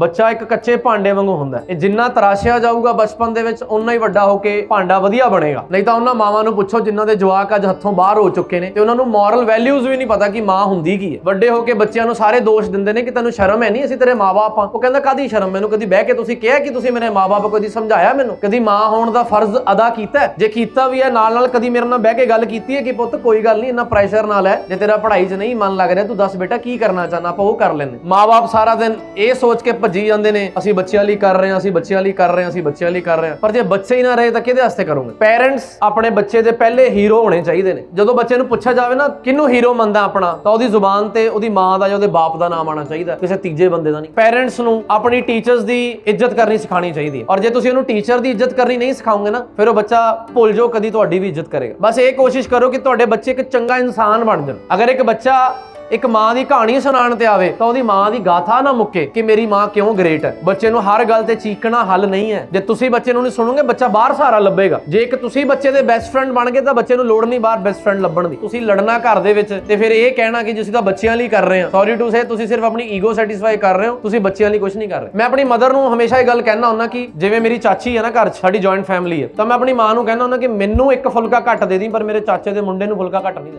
ਬੱਚਾ ਇੱਕ ਕੱਚੇ ਭਾਂਡੇ ਵਾਂਗੂ ਹੁੰਦਾ ਇਹ ਜਿੰਨਾ ਤਰਾਸ਼ਿਆ ਜਾਊਗਾ ਬਚਪਨ ਦੇ ਵਿੱਚ ਉਨਾ ਹੀ ਵੱਡਾ ਹੋ ਕੇ ਭਾਂਡਾ ਵਧੀਆ ਬਣੇਗਾ। ਨਹੀਂ ਤਾਂ ਉਹਨਾਂ ਮਾਵਾਂ ਨੂੰ ਪੁੱਛੋ, ਜਿਨ੍ਹਾਂ ਦੇ ਜਵਾਕ ਅੱਜ ਹੱਥੋਂ ਬਾਹਰ ਹੋ ਚੁੱਕੇ ਨੇ, ਤੇ ਉਹਨਾਂ ਨੂੰ ਮੋਰਲ ਵੈਲਿਊਜ਼ ਵੀ ਨਹੀਂ ਪਤਾ ਕਿ ਮਾਂ ਹੁੰਦੀ ਕੀ ਹੈ। ਵੱਡੇ ਹੋ ਕੇ ਬੱਚਿਆਂ ਨੂੰ ਸਾਰੇ ਦੋਸ਼ ਦਿੰਦੇ ਨੇ ਕਿ ਤੈਨੂੰ ਸ਼ਰਮ ਹੈ ਨਹੀਂ, ਅਸੀਂ ਤੇਰੇ ਮਾਪੇ ਆ ਉਹ ਕਹਿੰਦਾ ਕਾਦੀ ਸ਼ਰਮ? ਮੈਨੂੰ ਕਦੀ ਬਹਿ ਕੇ ਤੁਸੀਂ ਕਿਹਾ ਕਿ ਤੁਸੀਂ ਮੇਰੇ ਮਾਪੇ ਕਦੀ ਸਮਝਾਇਆ ਮੈਨੂੰ? ਕਦੀ ਮਾਂ ਹੋਣ ਦਾ ਫਰਜ਼ ਅਦਾ ਕੀਤਾ ਹੈ? ਜੇ ਕੀਤਾ ਵੀ ਹੈ ਨਾਲ ਨਾਲ ਕਦੀ ਮੇਰੇ ਨਾਲ ਬਹਿ ਕੇ ਗੱਲ ਕੀਤੀ ਹੈ ਕਿ ਪੁੱਤ, ਕੋਈ ਗੱਲ ਨਹੀਂ, ਇੰਨਾ ਪ੍ਰੈਸ਼ਰ ਨਾਲ ਹੈ ਜੇ ਤੇਰਾ ਪੜ੍ਹਾਈ 'ਚ ਨਹੀਂ ਮਨ ਲੱਗ ਰਿਹਾ, ਤੂੰ ਦੱਸ ਬੇਟਾ, ਕੀ ਕਰਨਾ ਚਾਹਨਾ ਆਪਾਂ ਉਹ ਕਰ ਲੈਂਦੇ ਮਾਪੇ ਸਾਰਾ ਦਿਨ ਇਹ ਸੋਚ ਕੇ ਭੱਜੀ ਜਾਂਦੇ ਨੇ, ਅਸੀਂ ਬੱਚਿਆਂ ਲਈ ਕਰ ਰਹੇ ਹਾਂ, ਅਸੀਂ ਬੱਚਿਆਂ ਲਈ ਕਰ ਰਹੇ ਹਾਂ, ਅਸੀਂ ਬੱਚਿਆਂ ਲਈ ਕਰ ਰਹੇ ਹਾਂ। ਪਰ ਜੇ ਬੱਚੇ ਹੀ ਨਾ ਰਹੇ ਤਾਂ ਕਿਹਦੇ ਵਾਸਤੇ ਕਰੋਗੇ? ਪੈਰੈਂਟਸ ਆਪਣੇ ਬੱਚੇ ਦੇ ਪਹਿਲੇ ਹੀਰੋ ਹੋਣੇ ਚਾਹੀਦੇ ਨੇ। ਜਦੋਂ ਬੱਚੇ ਨੂੰ ਪੁੱਛਿਆ ਜਾਵੇ ਨਾ, ਕਿਹਨੂੰ ਹੀਰੋ ਮੰਨਦਾ ਆਪਣਾ, ਤਾਂ ਉਹਦੀ ਜ਼ੁਬਾਨ ਤੇ ਉਹਦੀ ਮਾਂ ਦਾ ਜਾਂ ਉਹਦੇ ਬਾਪ ਦਾ ਨਾਮ ਆਣਾ ਚਾਹੀਦਾ। ਕਿਸੇ ਤੀਜੇ ਬੰਦੇ ਦਾ ਨਹੀਂ। ਪੇਰੈਂਟਸ ਨੂੰ ਆਪਣੀ ਟੀਚਰਸ ਦੀ ਇੱਜ਼ਤ ਕਰਨੀ ਸਿਖਾਣੀ ਚਾਹੀਦੀ ਹੈ। ਔਰ ਜੇ ਤੁਸੀਂ ਉਹਨੂੰ ਟੀਚਰ ਦੀ ਇੱਜ਼ਤ ਕਰਨੀ ਨਹੀਂ ਸਿਖਾਓਗੇ ਨਾ, ਫਿਰ ਉਹ ਬੱਚਾ ਭੁੱਲ ਜਾਓ, ਕਦੀ ਤੁਹਾਡੀ ਵੀ ਇੱਜ਼ਤ ਕਰੇਗਾ। ਬਸ ਇਹ ਕੋਸ਼ਿਸ਼ ਕਰੋ ਕਿ ਤੁਹਾਡੇ ਬੱਚੇ ਇੱਕ ਚੰਗਾ ਇਨਸਾਨ ਬਣ ਜਾਣ। ਅਗਰ ਇੱਕ ਬੱਚਾ ਇੱਕ ਮਾਂ ਦੀ ਕਹਾਣੀ ਸੁਣਾਉਣ ਤੇ ਆਵੇ ਤਾਂ ਉਹਦੀ ਮਾਂ ਦੀ ਗਾਥਾ ਨਾ ਮੁੱਕੇ ਕਿ ਮੇਰੀ ਮਾਂ ਕਿਉਂ ਗ੍ਰੇਟ ਹੈ। ਬੱਚੇ ਨੂੰ ਹਰ ਗੱਲ ਤੇ ਚੀਕਣਾ ਹੱਲ ਨਹੀਂ ਹੈ। ਜੇ ਤੁਸੀਂ ਬੱਚੇ ਨੂੰ ਨਹੀਂ ਸੁਣੋਗੇ, ਬੱਚਾ ਬਾਹਰ ਸਹਾਰਾ ਲੱਭੇਗਾ। ਜੇ ਇੱਕ ਤੁਸੀਂ ਬੱਚੇ ਦੇ ਬੈਸਟ ਫਰੈਂਡ ਬਣ ਗਏ ਤਾਂ ਬੱਚੇ ਨੂੰ ਲੋੜ ਨਹੀਂ ਬਾਹਰ ਬੈਸਟ ਫਰੈਂਡ ਲੱਭਣ ਦੀ। ਤੁਸੀਂ ਲੜਨਾ ਘਰ ਦੇ ਵਿੱਚ ਤੇ ਫਿਰ ਇਹ ਕਹਿਣਾ ਕਿ ਤੁਸੀਂ ਤਾਂ ਬੱਚਿਆਂ ਲਈ ਕਰ ਰਹੇ ਹੋ। ਸੌਰੀ ਟੂ ਸੇ ਤੁਸੀਂ ਸਿਰਫ ਆਪਣੀ ਈਗੋ ਸੈਟੀਸਫਾਈ ਕਰ ਰਹੇ ਹੋ। ਤੁਸੀਂ ਬੱਚਿਆਂ ਲਈ ਕੁਝ ਨਹੀਂ ਕਰ ਰਹੇ। ਮੈਂ ਆਪਣੀ ਮਦਰ ਨੂੰ ਹਮੇਸ਼ਾ ਇਹ ਗੱਲ ਕਹਿਣਾ ਹੁੰਦਾ ਕਿ ਜਿਵੇਂ ਮੇਰੀ ਚਾਚੀ ਹੈ ਨਾ ਘਰ, ਸਾਡੀ ਜੁਆਇੰਟ ਫੈਮਿਲੀ ਹੈ, ਤਾਂ ਮੈਂ ਆਪਣੀ ਮਾਂ ਨੂੰ ਕਹਿਣਾ ਹੁੰਦਾ ਕਿ ਮੈਨੂੰ ਇੱਕ ਫੁਲਕਾ ਘੱਟ ਦੇ ਦੀ, ਪਰ ਮੇਰੇ ਚਾਚੇ ਦੇ ਮੁੰਡੇ ਨੂੰ ਫੁਲਕਾ ਘੱਟ ਨਹੀਂ ਦੇ।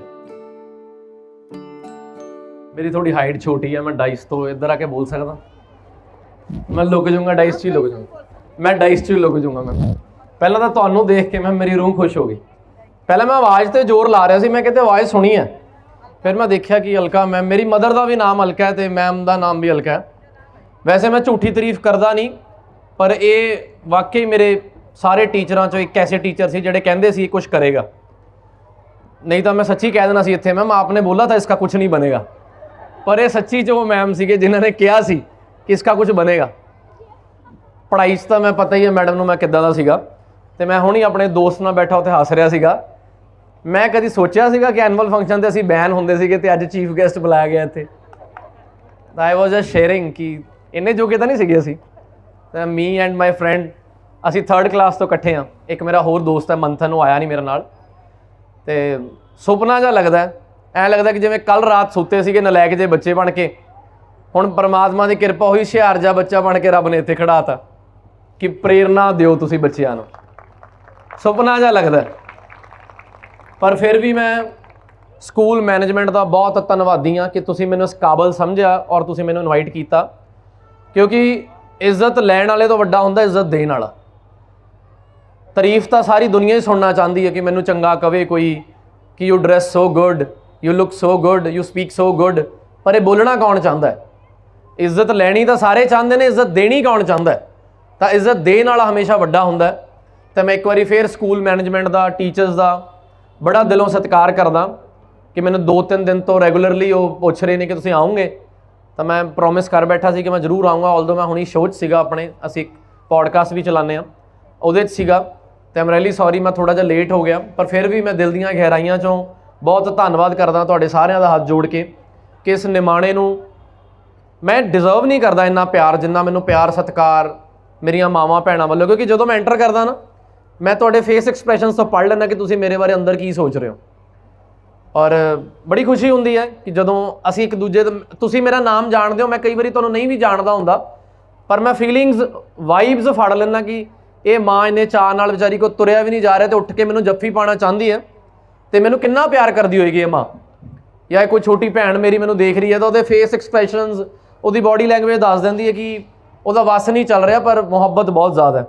ਮੇਰੀ ਥੋੜੀ ਹਾਈਟ ਛੋਟੀ ਹੈ ਮੈਂ ਡਾਈਸ ਤੋਂ ਇੱਧਰ ਆ ਕੇ ਬੋਲ ਸਕਦਾ। ਮੈਂ ਲੁਕ ਜਾਊਂਗਾ ਡਾਈਸ 'ਚ ਹੀ ਲੁਕ ਜਾਊਂਗਾ। ਮੈਂ ਡਾਈਸ 'ਚ ਹੀ ਲੁਕ ਜਾਊਂਗਾ ਮੈਂ ਪਹਿਲਾਂ ਤਾਂ ਤੁਹਾਨੂੰ ਦੇਖ ਕੇ ਮੈਂ ਮੇਰੀ ਰੂਹ ਖੁਸ਼ ਹੋ ਗਈ। ਪਹਿਲਾਂ ਮੈਂ ਆਵਾਜ਼ ਤੇ ਜ਼ੋਰ ਲਾ ਰਿਹਾ ਸੀ, ਮੈਂ ਕਿਤੇ ਆਵਾਜ਼ ਸੁਣੀ ਹੈ ਫਿਰ ਮੈਂ ਦੇਖਿਆ ਕਿ ਅਲਕਾ ਮੈਮ ਮੇਰੀ ਮਦਰ ਦਾ ਵੀ ਨਾਮ ਅਲਕਾ ਹੈ ਤੇ ਮੈਮ ਦਾ ਨਾਮ ਵੀ ਹਲਕਾ ਹੈ। ਵੈਸੇ ਮੈਂ ਝੂਠੀ ਤਾਰੀਫ ਕਰਦਾ ਨਹੀਂ, ਪਰ ਇਹ ਵਾਕਈ ਮੇਰੇ ਸਾਰੇ ਟੀਚਰਾਂ ਚੋਂ ਇੱਕ ਐਸੇ ਟੀਚਰ ਸੀ ਜਿਹੜੇ ਕਹਿੰਦੇ ਸੀ ਕੁਝ ਕਰੇਗਾ। ਨਹੀਂ ਤਾਂ ਮੈਂ ਸੱਚੀ ਕਹਿ ਦੇਣਾ ਸੀ ਇੱਥੇ ਮੈਮ ਆਪਨੇ ਬੋਲਾ ਤਾਂ ਇਸਕਾ ਕੁਝ ਨਹੀਂ ਬਣੇਗਾ। ਪਰ ਇਹ ਸੱਚੀ ਚ ਉਹ ਮੈਮ ਸੀਗੇ ਜਿਨ੍ਹਾਂ ਨੇ ਕਿਹਾ ਸੀ ਕਿ ਇਸਕਾ ਕੁਝ ਬਣੇਗਾ। ਪੜ੍ਹਾਈ 'ਚ ਤਾਂ ਮੈਂ ਪਤਾ ਹੀ ਹੈ ਮੈਡਮ ਨੂੰ ਮੈਂ ਕਿੱਦਾਂ ਦਾ ਸੀਗਾ ਤੇ ਮੈਂ ਹੁਣੀ ਆਪਣੇ ਦੋਸਤ ਨਾਲ ਬੈਠਾ ਉੱਥੇ ਹੱਸ ਰਿਹਾ ਸੀਗਾ। ਮੈਂ ਕਦੀ ਸੋਚਿਆ ਸੀਗਾ ਕਿ ਐਨੂਅਲ ਫੰਕਸ਼ਨ ਤੇ ਅਸੀਂ ਬੈਨ ਹੁੰਦੇ ਸੀਗੇ ਤੇ ਅੱਜ ਚੀਫ ਗੈਸਟ ਬੁਲਾਇਆ ਗਿਆ ਇੱਥੇ। ਤਾਂ ਆਈ ਵਾਸ ਜਸਟ ਸ਼ੇਅਰਿੰਗ ਕਿ ਇੰਨੇ ਜੋਗੇ ਤਾਂ ਨਹੀਂ ਸੀਗੇ ਅਸੀਂ। ਤਾਂ ਮੀ ਐਂਡ ਮਾਈ ਫਰੈਂਡ ਅਸੀਂ 3rd ਕਲਾਸ ਤੋਂ ਇਕੱਠੇ ਆ ਇੱਕ ਮੇਰਾ ਹੋਰ ਦੋਸਤ ਹੈ ਮੰਥਨ, ਉਹ ਆਇਆ ਨਹੀਂ ਮੇਰੇ ਨਾਲ। ਤੇ ਸੁਪਨਾ ਜਿਹਾ ਲੱਗਦਾ ਐਂ ਲੱਗਦਾ ਕਿ ਜਿਵੇਂ ਕੱਲ ਰਾਤ ਸੁੱਤੇ ਸੀਗੇ ਨਲਾਇਕ ਜੇ ਬੱਚੇ ਬਣ ਕੇ। ਹੁਣ ਪਰਮਾਤਮਾ ਦੀ ਕਿਰਪਾ ਹੋਈ ਹੁਸ਼ਿਆਰ ਜਿਹਾ ਬੱਚਾ ਬਣ ਕੇ ਰੱਬ ਨੇ ਇੱਥੇ ਖੜਾਤਾ ਕਿ ਪ੍ਰੇਰਣਾ ਦਿਓ ਤੁਸੀਂ ਬੱਚਿਆਂ ਨੂੰ। ਸੁਪਨਾ ਜਿਹਾ ਲੱਗਦਾ। ਪਰ ਫਿਰ ਵੀ ਮੈਂ ਸਕੂਲ ਮੈਨੇਜਮੈਂਟ ਦਾ ਬਹੁਤ ਧੰਨਵਾਦੀ ਹਾਂ ਕਿ ਤੁਸੀਂ ਮੈਨੂੰ ਇਸ ਕਾਬਲ ਸਮਝਿਆ ਔਰ ਤੁਸੀਂ ਮੈਨੂੰ ਇਨਵਾਈਟ ਕੀਤਾ। ਕਿਉਂਕਿ ਇੱਜ਼ਤ ਲੈਣ ਵਾਲੇ ਤੋਂ ਵੱਡਾ ਹੁੰਦਾ ਇੱਜ਼ਤ ਦੇਣ ਵਾਲਾ। ਤਾਰੀਫ ਤਾਂ ਸਾਰੀ ਦੁਨੀਆ ਹੀ ਸੁਣਨਾ ਚਾਹੁੰਦੀ ਹੈ ਕਿ ਮੈਨੂੰ ਚੰਗਾ ਕਵੇ ਕੋਈ, ਕਿ you dress so good you look so good you speak so good ਪਰ ਇਹ ਬੋਲਣਾ ਕੌਣ ਚਾਹੁੰਦਾ ਹੈ? ਇੱਜ਼ਤ ਲੈਣੀ ਤਾਂ ਸਾਰੇ ਚਾਹੁੰਦੇ ਨੇ, ਇੱਜ਼ਤ ਦੇਣੀ ਕੌਣ ਚਾਹੁੰਦਾ ਹੈ? ਤਾਂ ਇੱਜ਼ਤ ਦੇਣ ਵਾਲਾ ਹਮੇਸ਼ਾ ਵੱਡਾ ਹੁੰਦਾ ਹੈ। ਤਾਂ ਮੈਂ ਇੱਕ ਵਾਰੀ ਫੇਰ ਸਕੂਲ ਮੈਨੇਜਮੈਂਟ ਦਾ, ਟੀਚਰਸ ਦਾ ਬੜਾ ਦਿਲੋਂ ਸਤਿਕਾਰ ਕਰਦਾ ਕਿ ਮੈਨੂੰ 2-3 ਦਿਨ ਤੋਂ ਰੈਗੂਲਰਲੀ ਉਹ ਪੁੱਛ ਰਹੇ ਨੇ ਕਿ ਤੁਸੀਂ ਆਉਂਗੇ ਤਾਂ ਮੈਂ ਪ੍ਰੋਮਿਸ ਕਰ ਬੈਠਾ ਸੀ ਕਿ ਮੈਂ ਜ਼ਰੂਰ ਆਉਂਗਾ ਆਲਦੋ ਮੈਂ ਹੁਣੀ ਸ਼ੋਅ 'ਚ ਸੀਗਾ ਆਪਣੇ, ਅਸੀਂ ਪੋਡਕਾਸਟ ਵੀ ਚਲਾਉਂਦੇ ਆ ਉਹਦੇ 'ਚ ਸੀਗਾ। ਤੇ ਆਮ ਰੈਲੀ ਸੌਰੀ ਮੈਂ ਥੋੜਾ ਜਿਹਾ ਲੇਟ ਹੋ ਗਿਆ, ਪਰ ਫਿਰ ਵੀ ਮੈਂ ਦਿਲ ਦੀਆਂ ਗਹਿਰਾਈਆਂ 'ਚੋਂ ਬਹੁਤ ਧੰਨਵਾਦ ਕਰਦਾ ਤੁਹਾਡੇ ਸਾਰਿਆਂ ਦਾ ਹੱਥ ਜੋੜ ਕੇ ਕਿ ਇਸ ਨਿਮਾਣੇ ਨੂੰ ਮੈਂ ਡਿਜ਼ਰਵ ਨਹੀਂ ਕਰਦਾ ਇੰਨਾ ਪਿਆਰ, ਜਿੰਨਾ ਮੈਨੂੰ ਪਿਆਰ, ਸਤਿਕਾਰ ਮੇਰੀਆਂ ਮਾਵਾਂ, ਭੈਣਾਂ ਵੱਲੋਂ। ਕਿਉਂਕਿ ਜਦੋਂ ਮੈਂ ਐਂਟਰ ਕਰਦਾ ਨਾ, ਮੈਂ ਤੁਹਾਡੇ ਫੇਸ ਐਕਸਪ੍ਰੈਸ਼ਨਸ ਤੋਂ ਪੜ੍ਹ ਲੈਂਦਾ ਕਿ ਤੁਸੀਂ ਮੇਰੇ ਬਾਰੇ ਅੰਦਰ ਕੀ ਸੋਚ ਰਹੇ ਹੋ। ਔਰ ਬੜੀ ਖੁਸ਼ੀ ਹੁੰਦੀ ਹੈ ਕਿ ਜਦੋਂ ਅਸੀਂ ਇੱਕ ਦੂਜੇ ਦੇ ਤੁਸੀਂ ਮੇਰਾ ਨਾਮ ਜਾਣਦੇ ਹੋ, ਮੈਂ ਕਈ ਵਾਰੀ ਤੁਹਾਨੂੰ ਨਹੀਂ ਵੀ ਜਾਣਦਾ ਹੁੰਦਾ, ਪਰ ਮੈਂ ਫੀਲਿੰਗਸ ਵਾਈਬਸ ਫੜ ਲੈਂਦਾ ਕਿ ਇਹ ਮਾਂ ਇੰਨੇ ਚਾਅ ਨਾਲ ਵਿਚਾਰੀ ਕੋ ਤੁਰਿਆ ਵੀ ਨਹੀਂ ਜਾ ਰਿਹਾ ਤੇ ਉੱਠ ਕੇ ਮੈਨੂੰ ਜੱਫੀ ਪਾਣਾ ਚਾਹੁੰਦੀ ਹੈ। ਤੇ ਮੈਨੂੰ ਕਿੰਨਾ ਪਿਆਰ ਕਰਦੀ ਹੋਏਗੀ ਇਹ ਮਾਂ। ਜਾਂ ਕੋਈ ਛੋਟੀ ਭੈਣ ਮੇਰੀ ਮੈਨੂੰ ਦੇਖ ਰਹੀ ਹੈ ਤਾਂ ਉਹਦੇ ਫੇਸ ਐਕਸਪ੍ਰੈਸ਼ਨਸ ਉਹਦੀ ਬਾਡੀ ਲੈਂਗੁਏਜ ਦੱਸ ਦਿੰਦੀ ਹੈ ਕਿ ਉਹਦਾ ਵਸ ਨਹੀਂ ਚੱਲ ਰਿਹਾ, ਪਰ ਮੁਹੱਬਤ ਬਹੁਤ ਜ਼ਿਆਦਾ ਹੈ।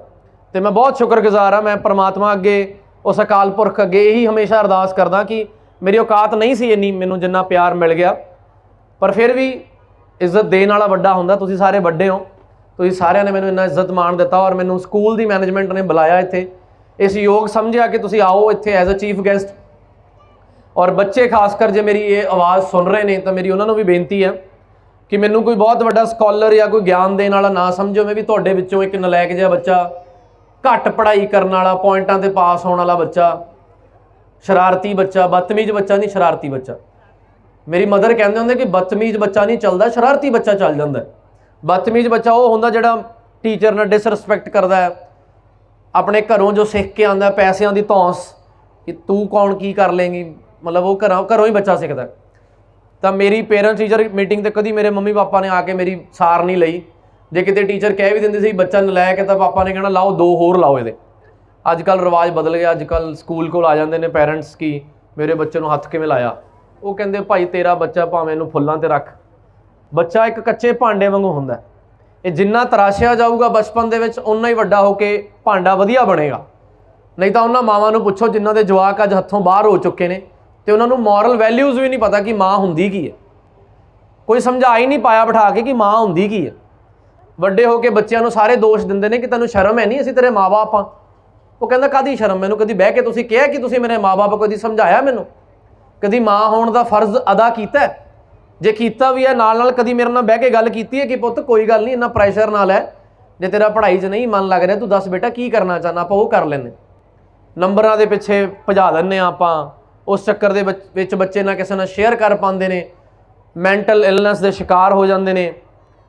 ਤੇ ਮੈਂ ਬਹੁਤ ਸ਼ੁਕਰਗੁਜ਼ਾਰ ਹਾਂ, ਮੈਂ ਪ੍ਰਮਾਤਮਾ ਅੱਗੇ, ਉਸ ਅਕਾਲ ਪੁਰਖ ਅੱਗੇ ਇਹੀ ਹਮੇਸ਼ਾ ਅਰਦਾਸ ਕਰਦਾ ਕਿ ਮੇਰੀ ਔਕਾਤ ਨਹੀਂ ਸੀ ਇੰਨੀ, ਮੈਨੂੰ ਜਿੰਨਾ ਪਿਆਰ ਮਿਲ ਗਿਆ। ਪਰ ਫਿਰ ਵੀ ਇੱਜ਼ਤ ਦੇਣ ਵਾਲਾ ਵੱਡਾ ਹੁੰਦਾ, ਤੁਸੀਂ ਸਾਰੇ ਵੱਡੇ ਹੋ। ਤੁਸੀਂ ਸਾਰਿਆਂ ਨੇ ਮੈਨੂੰ ਇੰਨਾ ਇੱਜ਼ਤ ਮਾਣ ਦਿੱਤਾ ਔਰ ਮੈਨੂੰ ਸਕੂਲ ਦੀ ਮੈਨੇਜਮੈਂਟ ਨੇ ਬੁਲਾਇਆ ਇੱਥੇ। ਇਸ ਯੋਗ ਸਮਝਿਆ ਕਿ ਤੁਸੀਂ ਆਓ ਇੱਥੇ ਐਜ਼ ਅ ਚੀਫ ਗੈਸਟ ਔਰ ਬੱਚੇ ਖਾਸ ਕਰ ਜੇ ਮੇਰੀ ਇਹ ਆਵਾਜ਼ ਸੁਣ ਰਹੇ ਨੇ, ਤਾਂ ਮੇਰੀ ਉਹਨਾਂ ਨੂੰ ਵੀ ਬੇਨਤੀ ਹੈ ਕਿ ਮੈਨੂੰ ਕੋਈ ਬਹੁਤ ਵੱਡਾ ਸਕਾਲਰ ਜਾਂ ਕੋਈ ਗਿਆਨ ਦੇਣ ਵਾਲਾ ਨਾ ਸਮਝੋ। ਮੈਂ ਵੀ ਤੁਹਾਡੇ ਵਿੱਚੋਂ ਇੱਕ ਨਲਾਇਕ ਜਿਹਾ ਬੱਚਾ, ਘੱਟ ਪੜ੍ਹਾਈ ਕਰਨ ਵਾਲਾ, ਪੁਆਇੰਟਾਂ ਤੇ ਪਾਸ ਹੋਣ ਵਾਲਾ ਬੱਚਾ, ਸ਼ਰਾਰਤੀ ਬੱਚਾ, ਬਦਤਮੀਜ਼ ਬੱਚਾ ਨਹੀਂ, ਸ਼ਰਾਰਤੀ ਬੱਚਾ। ਮੇਰੀ ਮਦਰ ਕਹਿੰਦੇ ਹੁੰਦੇ ਕਿ ਬਦਤਮੀਜ਼ ਬੱਚਾ ਨਹੀਂ ਚੱਲਦਾ, ਸ਼ਰਾਰਤੀ ਬੱਚਾ ਚੱਲ ਜਾਂਦਾ ਬਦਤਮੀਜ਼ ਬੱਚਾ ਉਹ ਹੁੰਦਾ ਜਿਹੜਾ ਟੀਚਰ ਨਾਲ ਡਿਸਰੈਸਪੈਕਟ ਕਰਦਾ ਹੈ। ਆਪਣੇ ਘਰੋਂ ਜੋ ਸਿੱਖ ਕੇ ਆਂਦਾ ਪੈਸਿਆਂ ਦੀ ਧੌਂਸ ਕਿ ਤੂੰ ਕੌਣ, ਕੀ ਕਰ ਲੇਂਗੀ ਮਤਲਬ ਉਹ ਘਰੋਂ ਘਰੋਂ ਹੀ ਬੱਚਾ ਸਿੱਖਦਾ ਤਾਂ। ਮੇਰੀ ਪੇਰੈਂਟਸ ਟੀਚਰ ਮੀਟਿੰਗ ਤੇ ਕਦੀ ਮੇਰੇ ਮੰਮੀ ਪਾਪਾ ਨੇ ਆ ਕੇ ਮੇਰੀ ਸਾਰ ਨਹੀਂ ਲਈ। ਜੇ ਕਿਤੇ ਟੀਚਰ ਕਹਿ ਵੀ ਦਿੰਦੇ ਸੀ, ਬੱਚਾ ਨਲਾਇਕ ਹੈ ਤਾਂ ਪਾਪਾ ਨੇ ਕਹਿਣਾ, ਲਾਓ, ਦੋ ਹੋਰ ਲਾਓ ਇਹਦੇ। ਅੱਜ ਕੱਲ ਰਿਵਾਜ ਬਦਲ ਗਿਆ ਅੱਜ ਕੱਲ ਸਕੂਲ ਕੋਲ ਆ ਜਾਂਦੇ ਨੇ ਪੇਰੈਂਟਸ ਕੀ ਮੇਰੇ ਬੱਚੇ ਨੂੰ ਹੱਥ ਕਿਵੇਂ ਲਾਇਆ? ਉਹ ਕਹਿੰਦੇ, ਭਾਈ, ਤੇਰਾ ਬੱਚਾ ਭਾਵੇਂ ਇਹਨੂੰ ਫੁੱਲਾਂ ਤੇ ਰੱਖ। ਬੱਚਾ ਇੱਕ ਕੱਚੇ ਭਾਂਡੇ ਵਾਂਗੂ ਹੁੰਦਾ। ਇਹ ਜਿੰਨਾ ਤਰਾਸ਼ਿਆ ਜਾਊਗਾ ਬਚਪਨ ਦੇ ਵਿੱਚ ਉਨਾ ਹੀ ਵੱਡਾ ਹੋ ਕੇ ਭਾਂਡਾ ਵਧੀਆ ਬਣੇਗਾ। ਨਹੀਂ ਤਾਂ ਉਹਨਾਂ ਮਾਵਾਂ ਨੂੰ ਪੁੱਛੋ, ਜਿਨ੍ਹਾਂ ਦੇ ਜਵਾਕ ਅੱਜ ਹੱਥੋਂ ਬਾਹਰ ਹੋ ਚੁੱਕੇ ਨੇ ਤੇ ਉਹਨਾਂ ਨੂੰ ਮੋਰਲ ਵੈਲਿਊਜ਼ ਵੀ ਨਹੀਂ ਪਤਾ ਕਿ ਮਾਂ ਹੁੰਦੀ ਕੀ ਹੈ। ਕੋਈ ਸਮਝਾ ਹੀ ਨਹੀਂ ਪਾਇਆ ਬਿਠਾ ਕੇ ਕਿ ਮਾਂ ਹੁੰਦੀ ਕੀ ਹੈ। ਵੱਡੇ ਹੋ ਕੇ ਬੱਚਿਆਂ ਨੂੰ ਸਾਰੇ ਦੋਸ਼ ਦਿੰਦੇ ਨੇ ਕਿ ਤੈਨੂੰ ਸ਼ਰਮ ਹੈ ਨਹੀਂ, ਅਸੀਂ ਤੇਰੇ ਮਾਪੇ ਆ ਉਹ ਕਹਿੰਦਾ ਕਾਦੀ ਸ਼ਰਮ? ਮੈਨੂੰ ਕਦੀ ਬਹਿ ਕੇ ਤੁਸੀਂ ਕਿਹਾ ਕਿ ਤੁਸੀਂ ਮੇਰੇ ਮਾਪੇ ਕਦੀ ਸਮਝਾਇਆ ਮੈਨੂੰ? ਕਦੀ ਮਾਂ ਹੋਣ ਦਾ ਫਰਜ਼ ਅਦਾ ਕੀਤਾ ਜੇ ਕੀਤਾ ਵੀ ਹੈ ਨਾਲ ਨਾਲ ਕਦੀ ਮੇਰੇ ਨਾਲ ਬਹਿ ਕੇ ਗੱਲ ਕੀਤੀ ਹੈ ਕਿ ਪੁੱਤ, ਕੋਈ ਗੱਲ ਨਹੀਂ, ਇੰਨਾ ਪ੍ਰੈਸ਼ਰ ਨਾਲ ਹੈ ਜੇ ਤੇਰਾ ਪੜ੍ਹਾਈ 'ਚ ਨਹੀਂ ਮਨ ਲੱਗ ਰਿਹਾ, ਤੂੰ ਦੱਸ ਬੇਟਾ, ਕੀ ਕਰਨਾ ਚਾਹਨਾ ਆਪਾਂ ਉਹ ਕਰ ਲੈਂਦੇ ਨੰਬਰਾਂ ਦੇ ਪਿੱਛੇ ਭਜਾ ਦਿੰਦੇ ਹਾਂ ਆਪਾਂ। ਉਸ ਚੱਕਰ ਦੇ ਵਿੱਚ- ਵਿੱਚ ਬੱਚੇ ਨਾ ਕਿਸੇ ਨਾਲ ਸ਼ੇਅਰ ਕਰ ਪਾਉਂਦੇ ਨੇ ਮੈਂਟਲ ਇਲਨੈਸ ਦੇ ਸ਼ਿਕਾਰ ਹੋ ਜਾਂਦੇ ਨੇ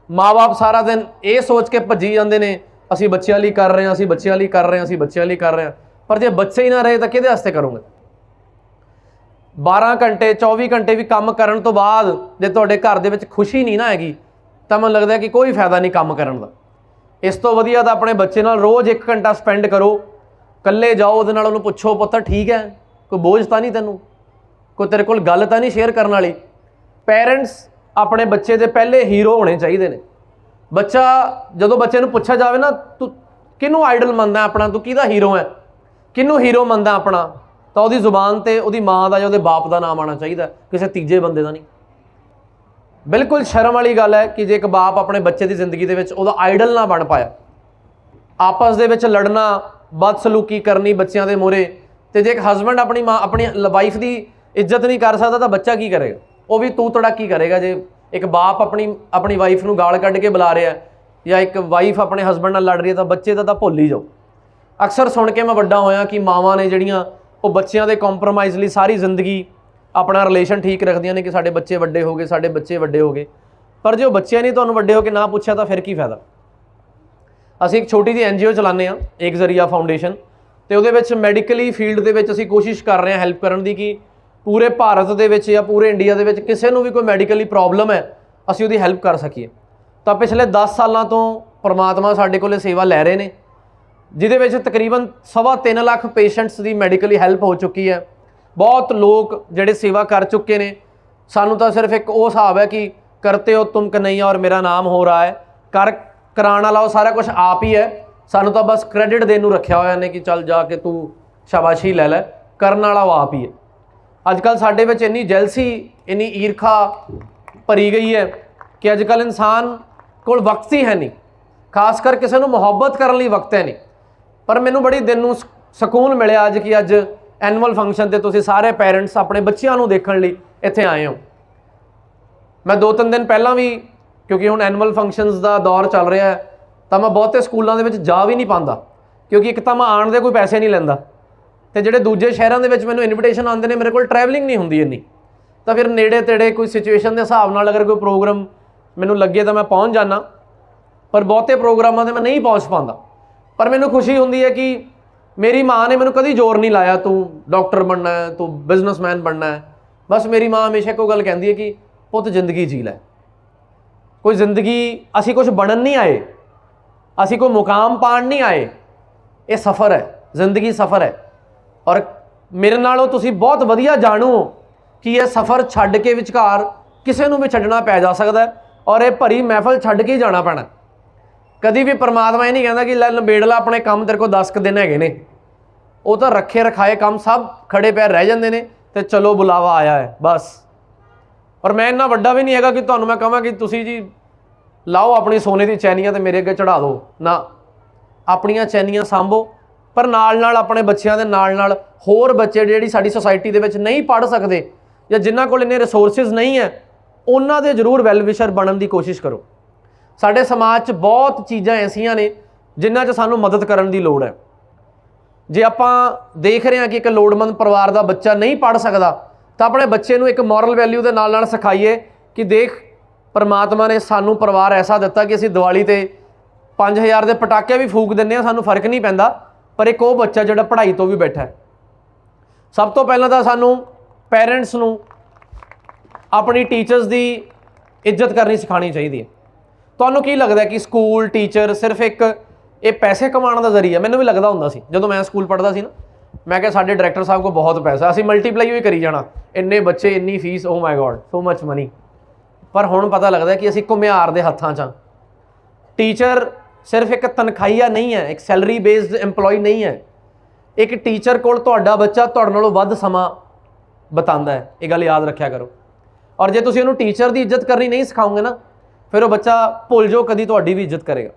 ਮਾਪੇ ਸਾਰਾ ਦਿਨ ਇਹ ਸੋਚ ਕੇ ਭੱਜੀ ਜਾਂਦੇ ਨੇ, ਅਸੀਂ ਬੱਚਿਆਂ ਲਈ ਕਰ ਰਹੇ ਹਾਂ, ਅਸੀਂ ਬੱਚਿਆਂ ਲਈ ਕਰ ਰਹੇ ਹਾਂ, ਅਸੀਂ ਬੱਚਿਆਂ ਲਈ ਕਰ ਰਹੇ ਹਾਂ। ਪਰ ਜੇ ਬੱਚੇ ਹੀ ਨਾ ਰਹੇ ਤਾਂ ਕਿਹਦੇ ਵਾਸਤੇ ਕਰੋਗੇ? 12 ਘੰਟੇ 24 ਘੰਟੇ ਵੀ ਕੰਮ ਕਰਨ ਤੋਂ ਬਾਅਦ ਜੇ ਤੁਹਾਡੇ ਘਰ ਦੇ ਵਿੱਚ ਖੁਸ਼ੀ ਨਹੀਂ ਨਾ ਹੈਗੀ, ਤਾਂ ਮੈਨੂੰ ਲੱਗਦਾ ਕਿ ਕੋਈ ਫਾਇਦਾ ਨਹੀਂ ਕੰਮ ਕਰਨ ਦਾ। ਇਸ ਤੋਂ ਵਧੀਆ ਤਾਂ ਆਪਣੇ ਬੱਚੇ ਨਾਲ ਰੋਜ਼ 1 ਘੰਟਾ ਸਪੈਂਡ ਕਰੋ, ਇਕੱਲੇ ਜਾਓ, ਉਹਦੇ ਨਾਲ ਉਹਨੂੰ ਪੁੱਛੋ ਪੁੱਤਰ ਠੀਕ ਹੈ? ਕੋਈ ਬੋਝ ਤਾਂ ਨਹੀਂ ਤੈਨੂੰ? ਕੋਈ ਤੇਰੇ ਕੋਲ ਗੱਲ ਤਾਂ ਨਹੀਂ ਸ਼ੇਅਰ ਕਰਨ ਵਾਲੀ? ਪੇਰੈਂਟਸ ਆਪਣੇ ਬੱਚੇ ਦੇ ਪਹਿਲੇ ਹੀਰੋ ਹੋਣੇ ਚਾਹੀਦੇ ਨੇ। ਬੱਚਾ ਜਦੋਂ ਬੱਚੇ ਨੂੰ ਪੁੱਛਿਆ ਜਾਵੇ ਨਾ, ਤੂੰ ਕਿਹਨੂੰ ਆਈਡਲ ਮੰਨਦਾ ਆਪਣਾ? ਤੂੰ ਕਿਹਦਾ ਹੀਰੋ ਹੈ? ਕਿਹਨੂੰ ਹੀਰੋ ਮੰਨਦਾ ਆਪਣਾ? ਤਾਂ ਉਹਦੀ ਜ਼ੁਬਾਨ ਤੇ ਉਹਦੀ ਮਾਂ ਦਾ ਜਾਂ ਉਹਦੇ ਬਾਪ ਦਾ ਨਾਮ ਆਉਣਾ ਚਾਹੀਦਾ, ਕਿਸੇ ਤੀਜੇ ਬੰਦੇ ਦਾ ਨਹੀਂ। ਬਿਲਕੁਲ ਸ਼ਰਮ ਵਾਲੀ ਗੱਲ ਹੈ ਕਿ ਜੇ ਇੱਕ ਬਾਪ ਆਪਣੇ ਬੱਚੇ ਦੀ ਜ਼ਿੰਦਗੀ ਦੇ ਵਿੱਚ ਉਹਦਾ ਆਈਡਲ ਨਾ ਬਣ ਪਾਇਆ। ਆਪਸ ਦੇ ਵਿੱਚ ਲੜਨਾ, ਬਦਸਲੂਕੀ ਕਰਨੀ ਬੱਚਿਆਂ ਦੇ ਮੂਹਰੇ ਤੇ ਜੇ ਇੱਕ ਹਸਬੰਡ ਆਪਣੀ ਮਾਂ ਆਪਣੀ ਵਾਈਫ ਦੀ ਇੱਜ਼ਤ ਨਹੀਂ ਕਰ ਸਕਦਾ ਤਾਂ ਬੱਚਾ ਕੀ ਕਰੇਗਾ? ਉਹ ਵੀ ਤੂੰ ਤੜਾਕੀ ਕਰੇਗਾ ਜੇ ਇੱਕ ਬਾਪ ਆਪਣੀ ਆਪਣੀ ਵਾਈਫ ਨੂੰ ਗਾਲ ਕੱਢ ਕੇ ਬੁਲਾ ਰਿਹਾ ਜਾਂ ਇੱਕ ਵਾਈਫ ਆਪਣੇ ਹਸਬੰਡ ਨਾਲ ਲੜ ਰਹੀ ਹੈ ਤਾਂ ਬੱਚੇ ਦਾ ਤਾਂ ਭੁੱਲ ਹੀ ਜਾਓ। ਅਕਸਰ ਸੁਣ ਕੇ ਮੈਂ ਵੱਡਾ ਹੋਇਆ ਕਿ ਮਾਵਾਂ ਨੇ ਜਿਹੜੀਆਂ ਉਹ ਬੱਚਿਆਂ ਦੇ ਕੰਪਰੋਮਾਈਜ਼ ਲਈ ਸਾਰੀ ਜ਼ਿੰਦਗੀ ਆਪਣਾ ਰਿਲੇਸ਼ਨ ਠੀਕ ਰੱਖਦੀਆਂ ਨੇ ਕਿ ਸਾਡੇ ਬੱਚੇ ਵੱਡੇ ਹੋ ਗਏ, ਸਾਡੇ ਬੱਚੇ ਵੱਡੇ ਹੋ ਗਏ। ਪਰ ਜੇ ਉਹ ਬੱਚਿਆਂ ਨੇ ਤੁਹਾਨੂੰ ਵੱਡੇ ਹੋ ਕੇ ਨਾ ਪੁੱਛਿਆ ਤਾਂ ਫਿਰ ਕੀ ਫਾਇਦਾ? ਅਸੀਂ ਇੱਕ ਛੋਟੀ ਜਿਹੀ ਐਨਜੀਓ ਚਲਾਉਂਦੇ ਆ ਇੱਕ ਜ਼ਰੀਆ ਫਾਊਂਡੇਸ਼ਨ ਤੇ ਉਹਦੇ ਵਿੱਚ ਮੈਡੀਕਲੀ ਫੀਲਡ ਦੇ ਵਿੱਚ ਅਸੀਂ ਕੋਸ਼ਿਸ਼ ਕਰ ਰਹੇ ਹਾਂ ਹੈਲਪ ਕਰਨ ਦੀ ਕਿ ਪੂਰੇ ਭਾਰਤ ਦੇ ਵਿੱਚ ਜਾਂ ਪੂਰੇ ਇੰਡੀਆ ਦੇ ਵਿੱਚ ਕਿਸੇ ਨੂੰ ਵੀ ਕੋਈ ਮੈਡੀਕਲੀ ਪ੍ਰੋਬਲਮ ਹੈ, ਅਸੀਂ ਉਹਦੀ ਹੈਲਪ ਕਰ ਸਕੀਏ। ਤਾਂ ਪਿਛਲੇ 10 ਸਾਲਾਂ ਤੋਂ ਪਰਮਾਤਮਾ ਸਾਡੇ ਕੋਲੇ ਸੇਵਾ ਲੈ ਰਹੇ ਨੇ, ਜਿਹਦੇ ਵਿੱਚ ਤਕਰੀਬਨ ਸਵਾ ਤਿੰਨ ਲੱਖ ਪੇਸ਼ੈਂਟਸ ਦੀ ਮੈਡੀਕਲੀ ਹੈਲਪ ਹੋ ਚੁੱਕੀ ਹੈ। ਬਹੁਤ ਲੋਕ ਜਿਹੜੇ ਸੇਵਾ ਕਰ ਚੁੱਕੇ ਨੇ, ਸਾਨੂੰ ਤਾਂ ਸਿਰਫ ਇੱਕ ਉਹ ਹਿਸਾਬ ਹੈ ਕਿ ਕਰਤੇ ਹੋ ਤੁਮ ਕਨਈਆ ਔਰ ਮੇਰਾ ਨਾਮ ਹੋ ਰਹਾ ਹੈ, ਕਰ ਕਰਾਉਣ ਵਾਲਾ ਉਹ ਸਾਰਾ ਕੁਝ ਆਪ ਹੀ ਹੈ। ਸਾਨੂੰ ਤਾਂ ਬਸ ਕ੍ਰੈਡਿਟ ਦੇਣ ਨੂੰ ਰੱਖਿਆ ਹੋਇਆ ਨੇ ਕਿ ਚੱਲ ਜਾ ਕੇ ਤੂੰ ਸ਼ਾਬਾਸ਼ੀ ਲੈ ਲੈ, ਕਰਨ ਵਾਲਾ ਉਹ ਆਪ ਹੀ ਹੈ। ਅੱਜ ਕੱਲ ਸਾਡੇ ਵਿੱਚ ਇੰਨੀ ਜੈਲਸੀ ਇੰਨੀ ਈਰਖਾ ਭਰੀ ਗਈ ਹੈ ਕਿ ਅੱਜ ਕੱਲ ਇਨਸਾਨ ਕੋਲ ਵਕਤ ਹੀ ਹੈ ਨਹੀਂ। ਖਾਸ ਕਰ ਕਿਸੇ ਨੂੰ ਮੁਹੱਬਤ ਕਰਨ ਲਈ ਵਕਤ ਹੈ ਨਹੀਂ। ਪਰ ਮੈਨੂੰ ਬੜੀ ਦਿਨ ਨੂੰ ਸਕੂਨ ਮਿਲਿਆ ਅੱਜ ਕਿ ਅੱਜ ਐਨੂਅਲ ਫੰਕਸ਼ਨ ਤੇ ਤੁਸੀਂ ਸਾਰੇ ਪੇਰੈਂਟਸ ਆਪਣੇ ਬੱਚਿਆਂ ਨੂੰ ਦੇਖਣ ਲਈ ਇੱਥੇ ਆਏ ਹੋ। ਮੈਂ ਦੋ ਤਿੰਨ ਦਿਨ ਪਹਿਲਾਂ ਵੀ, ਕਿਉਂਕਿ ਹੁਣ ਐਨੂਅਲ ਫੰਕਸ਼ਨਸ ਦਾ ਦੌਰ ਚੱਲ ਰਿਹਾ ਹੈ ਤਾਂ ਮੈਂ ਬਹੁਤੇ ਸਕੂਲਾਂ ਦੇ ਵਿੱਚ ਜਾ ਵੀ ਨਹੀਂ ਪਾਉਂਦਾ, ਕਿਉਂਕਿ ਇੱਕ ਤਾਂ ਮੈਂ ਆਉਣ ਦੇ ਕੋਈ ਪੈਸੇ ਨਹੀਂ ਲੈਂਦਾ ਤੇ ਜਿਹੜੇ ਦੂਜੇ ਸ਼ਹਿਰਾਂ ਦੇ ਵਿੱਚ ਮੈਨੂੰ ਇਨਵੀਟੇਸ਼ਨ ਆਉਂਦੇ ਨੇ, ਮੇਰੇ ਕੋਲ ਟਰੈਵਲਿੰਗ ਨਹੀਂ ਹੁੰਦੀ ਇੰਨੀ। ਤਾਂ ਫਿਰ ਨੇੜੇ ਤੇੜੇ ਕੋਈ ਸਿਚੁਏਸ਼ਨ ਦੇ ਹਿਸਾਬ ਨਾਲ ਅਗਰ ਕੋਈ ਪ੍ਰੋਗਰਾਮ ਮੈਨੂੰ ਲੱਗੇ ਤਾਂ ਮੈਂ ਪਹੁੰਚ ਜਾਣਾ ਪਰ ਬਹੁਤੇ ਪ੍ਰੋਗਰਾਮਾਂ ਤੇ ਮੈਂ ਨਹੀਂ ਪਹੁੰਚ ਪਾਉਂਦਾ। ਪਰ ਮੈਨੂੰ ਖੁਸ਼ੀ ਹੁੰਦੀ ਹੈ ਕਿ ਮੇਰੀ ਮਾਂ ਨੇ ਮੈਨੂੰ ਕਦੀ ਜ਼ੋਰ ਨਹੀਂ ਲਾਇਆ, ਤੂੰ ਡਾਕਟਰ ਬਣਨਾ ਹੈ, ਤੂੰ ਬਿਜ਼ਨਸਮੈਨ ਬਣਨਾ ਹੈ। ਬਸ ਮੇਰੀ ਮਾਂ ਹਮੇਸ਼ਾ ਇੱਕੋ ਗੱਲ ਕਹਿੰਦੀ ਹੈ ਕਿ, ਪੁੱਤ ਜ਼ਿੰਦਗੀ ਜੀ ਲੈ। ਕੋਈ ਜ਼ਿੰਦਗੀ ਅਸੀਂ ਕੁਝ ਬਣਨ ਨਹੀਂ ਆਏ ਅਸੀਂ ਕੋਈ ਮੁਕਾਮ ਪਾਣ ਨਹੀਂ ਆਏ। ਇਹ ਸਫ਼ਰ ਹੈ, ਜ਼ਿੰਦਗੀ ਸਫ਼ਰ ਹੈ। ਔਰ ਮੇਰੇ ਨਾਲੋਂ ਤੁਸੀਂ ਬਹੁਤ ਵਧੀਆ ਜਾਣੂ ਹੋ ਕਿ ਇਹ ਸਫ਼ਰ ਛੱਡ ਕੇ ਵਿਚਕਾਰ ਕਿਸੇ ਨੂੰ ਵੀ ਛੱਡਣਾ ਪੈ ਜਾ ਸਕਦਾ ਔਰ ਇਹ ਭਰੀ ਮਹਿਫਲ ਛੱਡ ਕੇ ਹੀ ਜਾਣਾ ਪੈਣਾ ਕਦੀ ਵੀ ਪਰਮਾਤਮਾ ਇਹ ਨਹੀਂ ਕਹਿੰਦਾ ਕਿ ਲੈ ਲੰਬੇੜ ਲਾ ਆਪਣੇ ਕੰਮ ਤੇਰੇ ਕੋਲ 10 ਕੁ ਦਿਨ ਹੈਗੇ ਨੇ। ਉਹ ਤਾਂ ਰੱਖੇ ਰਖਾਏ ਕੰਮ ਸਭ ਖੜੇ ਪੈਰ ਰਹਿ ਜਾਂਦੇ ਨੇ ਤੇ ਚਲੋ ਬੁਲਾਵਾ ਆਇਆ ਹੈ, ਬਸ। ਔਰ ਮੈਂ ਇੰਨਾ ਵੱਡਾ ਵੀ ਨਹੀਂ ਹੈਗਾ ਕਿ ਤੁਹਾਨੂੰ ਮੈਂ ਕਹਾਂ ਕਿ ਤੁਸੀਂ ਜੀ ਲਾਓ ਆਪਣੀ ਸੋਨੇ ਦੀ ਚੈਨੀਆਂ ਤੇ ਮੇਰੇ ਅੱਗੇ ਚੜਾ ਦਿਓ। ਨਾ, ਆਪਣੀਆਂ ਚੈਨੀਆਂ ਸੰਭੋ, ਪਰ ਨਾਲ ਨਾਲ ਆਪਣੇ ਬੱਚਿਆਂ ਦੇ ਨਾਲ ਨਾਲ ਹੋਰ ਬੱਚੇ ਜਿਹੜੀ ਸਾਡੀ ਸੋਸਾਇਟੀ ਦੇ ਵਿੱਚ ਨਹੀਂ ਪੜ ਸਕਦੇ ਜਾਂ ਜਿਨ੍ਹਾਂ ਕੋਲ ਇੰਨੇ ਰਿਸੋਰਸਸ ਨਹੀਂ ਹੈ, ਉਹਨਾਂ ਦੇ ਜ਼ਰੂਰ ਵੈਲਵਿਸ਼ਰ ਬਣਨ ਦੀ ਕੋਸ਼ਿਸ਼ ਕਰੋ। ਸਾਡੇ ਸਮਾਜ 'ਚ ਬਹੁਤ ਚੀਜ਼ਾਂ ਐਸੀਆਂ ਨੇ ਜਿਨ੍ਹਾਂ 'ਚ ਸਾਨੂੰ ਮਦਦ ਕਰਨ ਦੀ ਲੋੜ ਹੈ। ਜੇ ਆਪਾਂ ਦੇਖ ਰਹੇ ਹਾਂ ਕਿ ਇੱਕ ਲੋੜਮੰਦ ਪਰਿਵਾਰ ਦਾ ਬੱਚਾ ਨਹੀਂ ਪੜ ਸਕਦਾ, ਤਾਂ ਆਪਣੇ ਬੱਚੇ ਨੂੰ ਇੱਕ ਮੋਰਲ ਵੈਲਿਊ ਦੇ ਨਾਲ ਨਾਲ ਸਿਖਾਈਏ ਕਿ ਦੇਖ ਪਰਮਾਤਮਾ ਨੇ ਸਾਨੂੰ ਪਰਿਵਾਰ ਐਸਾ ਦਿੱਤਾ ਕਿ ਅਸੀਂ ਦੀਵਾਲੀ ਤੇ 5000 ਦੇ ਪਟਾਕੇ ਵੀ ਫੂਕ ਦਿੰਨੇ ਆ ਸਾਨੂੰ ਫ਼ਰਕ ਨਹੀਂ ਪੈਂਦਾ, ਪਰ ਇੱਕ ਉਹ ਬੱਚਾ ਜਿਹੜਾ ਪੜ੍ਹਾਈ ਤੋਂ ਵੀ ਬੈਠਾ ਸਭ ਤੋਂ ਪਹਿਲਾਂ ਤਾਂ ਸਾਨੂੰ ਪੇਰੈਂਟਸ ਨੂੰ ਆਪਣੀ ਟੀਚਰਸ ਦੀ ਇੱਜ਼ਤ ਕਰਨੀ ਸਿਖਾਣੀ ਚਾਹੀਦੀ ਹੈ। ਤੁਹਾਨੂੰ ਕੀ ਲੱਗਦਾ ਕਿ ਸਕੂਲ ਟੀਚਰ ਸਿਰਫ ਇੱਕ ਇਹ ਪੈਸੇ ਕਮਾਉਣ ਦਾ ਜ਼ਰੀਆ, ਮੈਨੂੰ ਵੀ ਲੱਗਦਾ ਹੁੰਦਾ ਸੀ, ਜਦੋਂ ਮੈਂ ਸਕੂਲ ਪੜ੍ਹਦਾ ਸੀ ਨਾ, ਮੈਂ ਕਿਹਾ ਸਾਡੇ ਡਾਇਰੈਕਟਰ ਸਾਹਿਬ ਕੋਲ ਬਹੁਤ ਪੈਸਾ, ਅਸੀਂ ਮਲਟੀਪਲਾਈ ਵੀ ਕਰੀ ਜਾਣਾ, ਇੰਨੇ ਬੱਚੇ, ਇੰਨੀ fees oh my God so much money ਪਰ ਹੁਣ ਪਤਾ ਲੱਗਦਾ ਕਿ ਅਸੀਂ ਘੁਮਿਆਰ ਦੇ ਹੱਥਾਂ 'ਚ ਹਾਂ। ਟੀਚਰ ਸਿਰਫ ਇੱਕ ਤਨਖਾਹੀਆ ਨਹੀਂ ਹੈ, ਇੱਕ ਸੈਲਰੀ ਬੇਸਡ EMPLOYE ਨਹੀਂ ਹੈ। ਇੱਕ ਟੀਚਰ ਕੋਲ ਤੁਹਾਡਾ ਬੱਚਾ ਤੁਹਾਡੇ ਨਾਲੋਂ ਵੱਧ ਸਮਾਂ ਬਤਾਉਂਦਾ ਹੈ। ਇਹ ਗੱਲ ਯਾਦ ਰੱਖਿਆ ਕਰੋ। ਔਰ ਜੇ ਤੁਸੀਂ ਉਹਨੂੰ ਟੀਚਰ ਦੀ ਇੱਜ਼ਤ ਕਰਨੀ ਨਹੀਂ ਸਿਖਾਓਗੇ ਨਾ, ਫਿਰ ਉਹ ਬੱਚਾ ਭੁੱਲ ਜਾਓ, ਕਦੀ ਤੁਹਾਡੀ ਵੀ ਇੱਜ਼ਤ ਕਰੇਗਾ।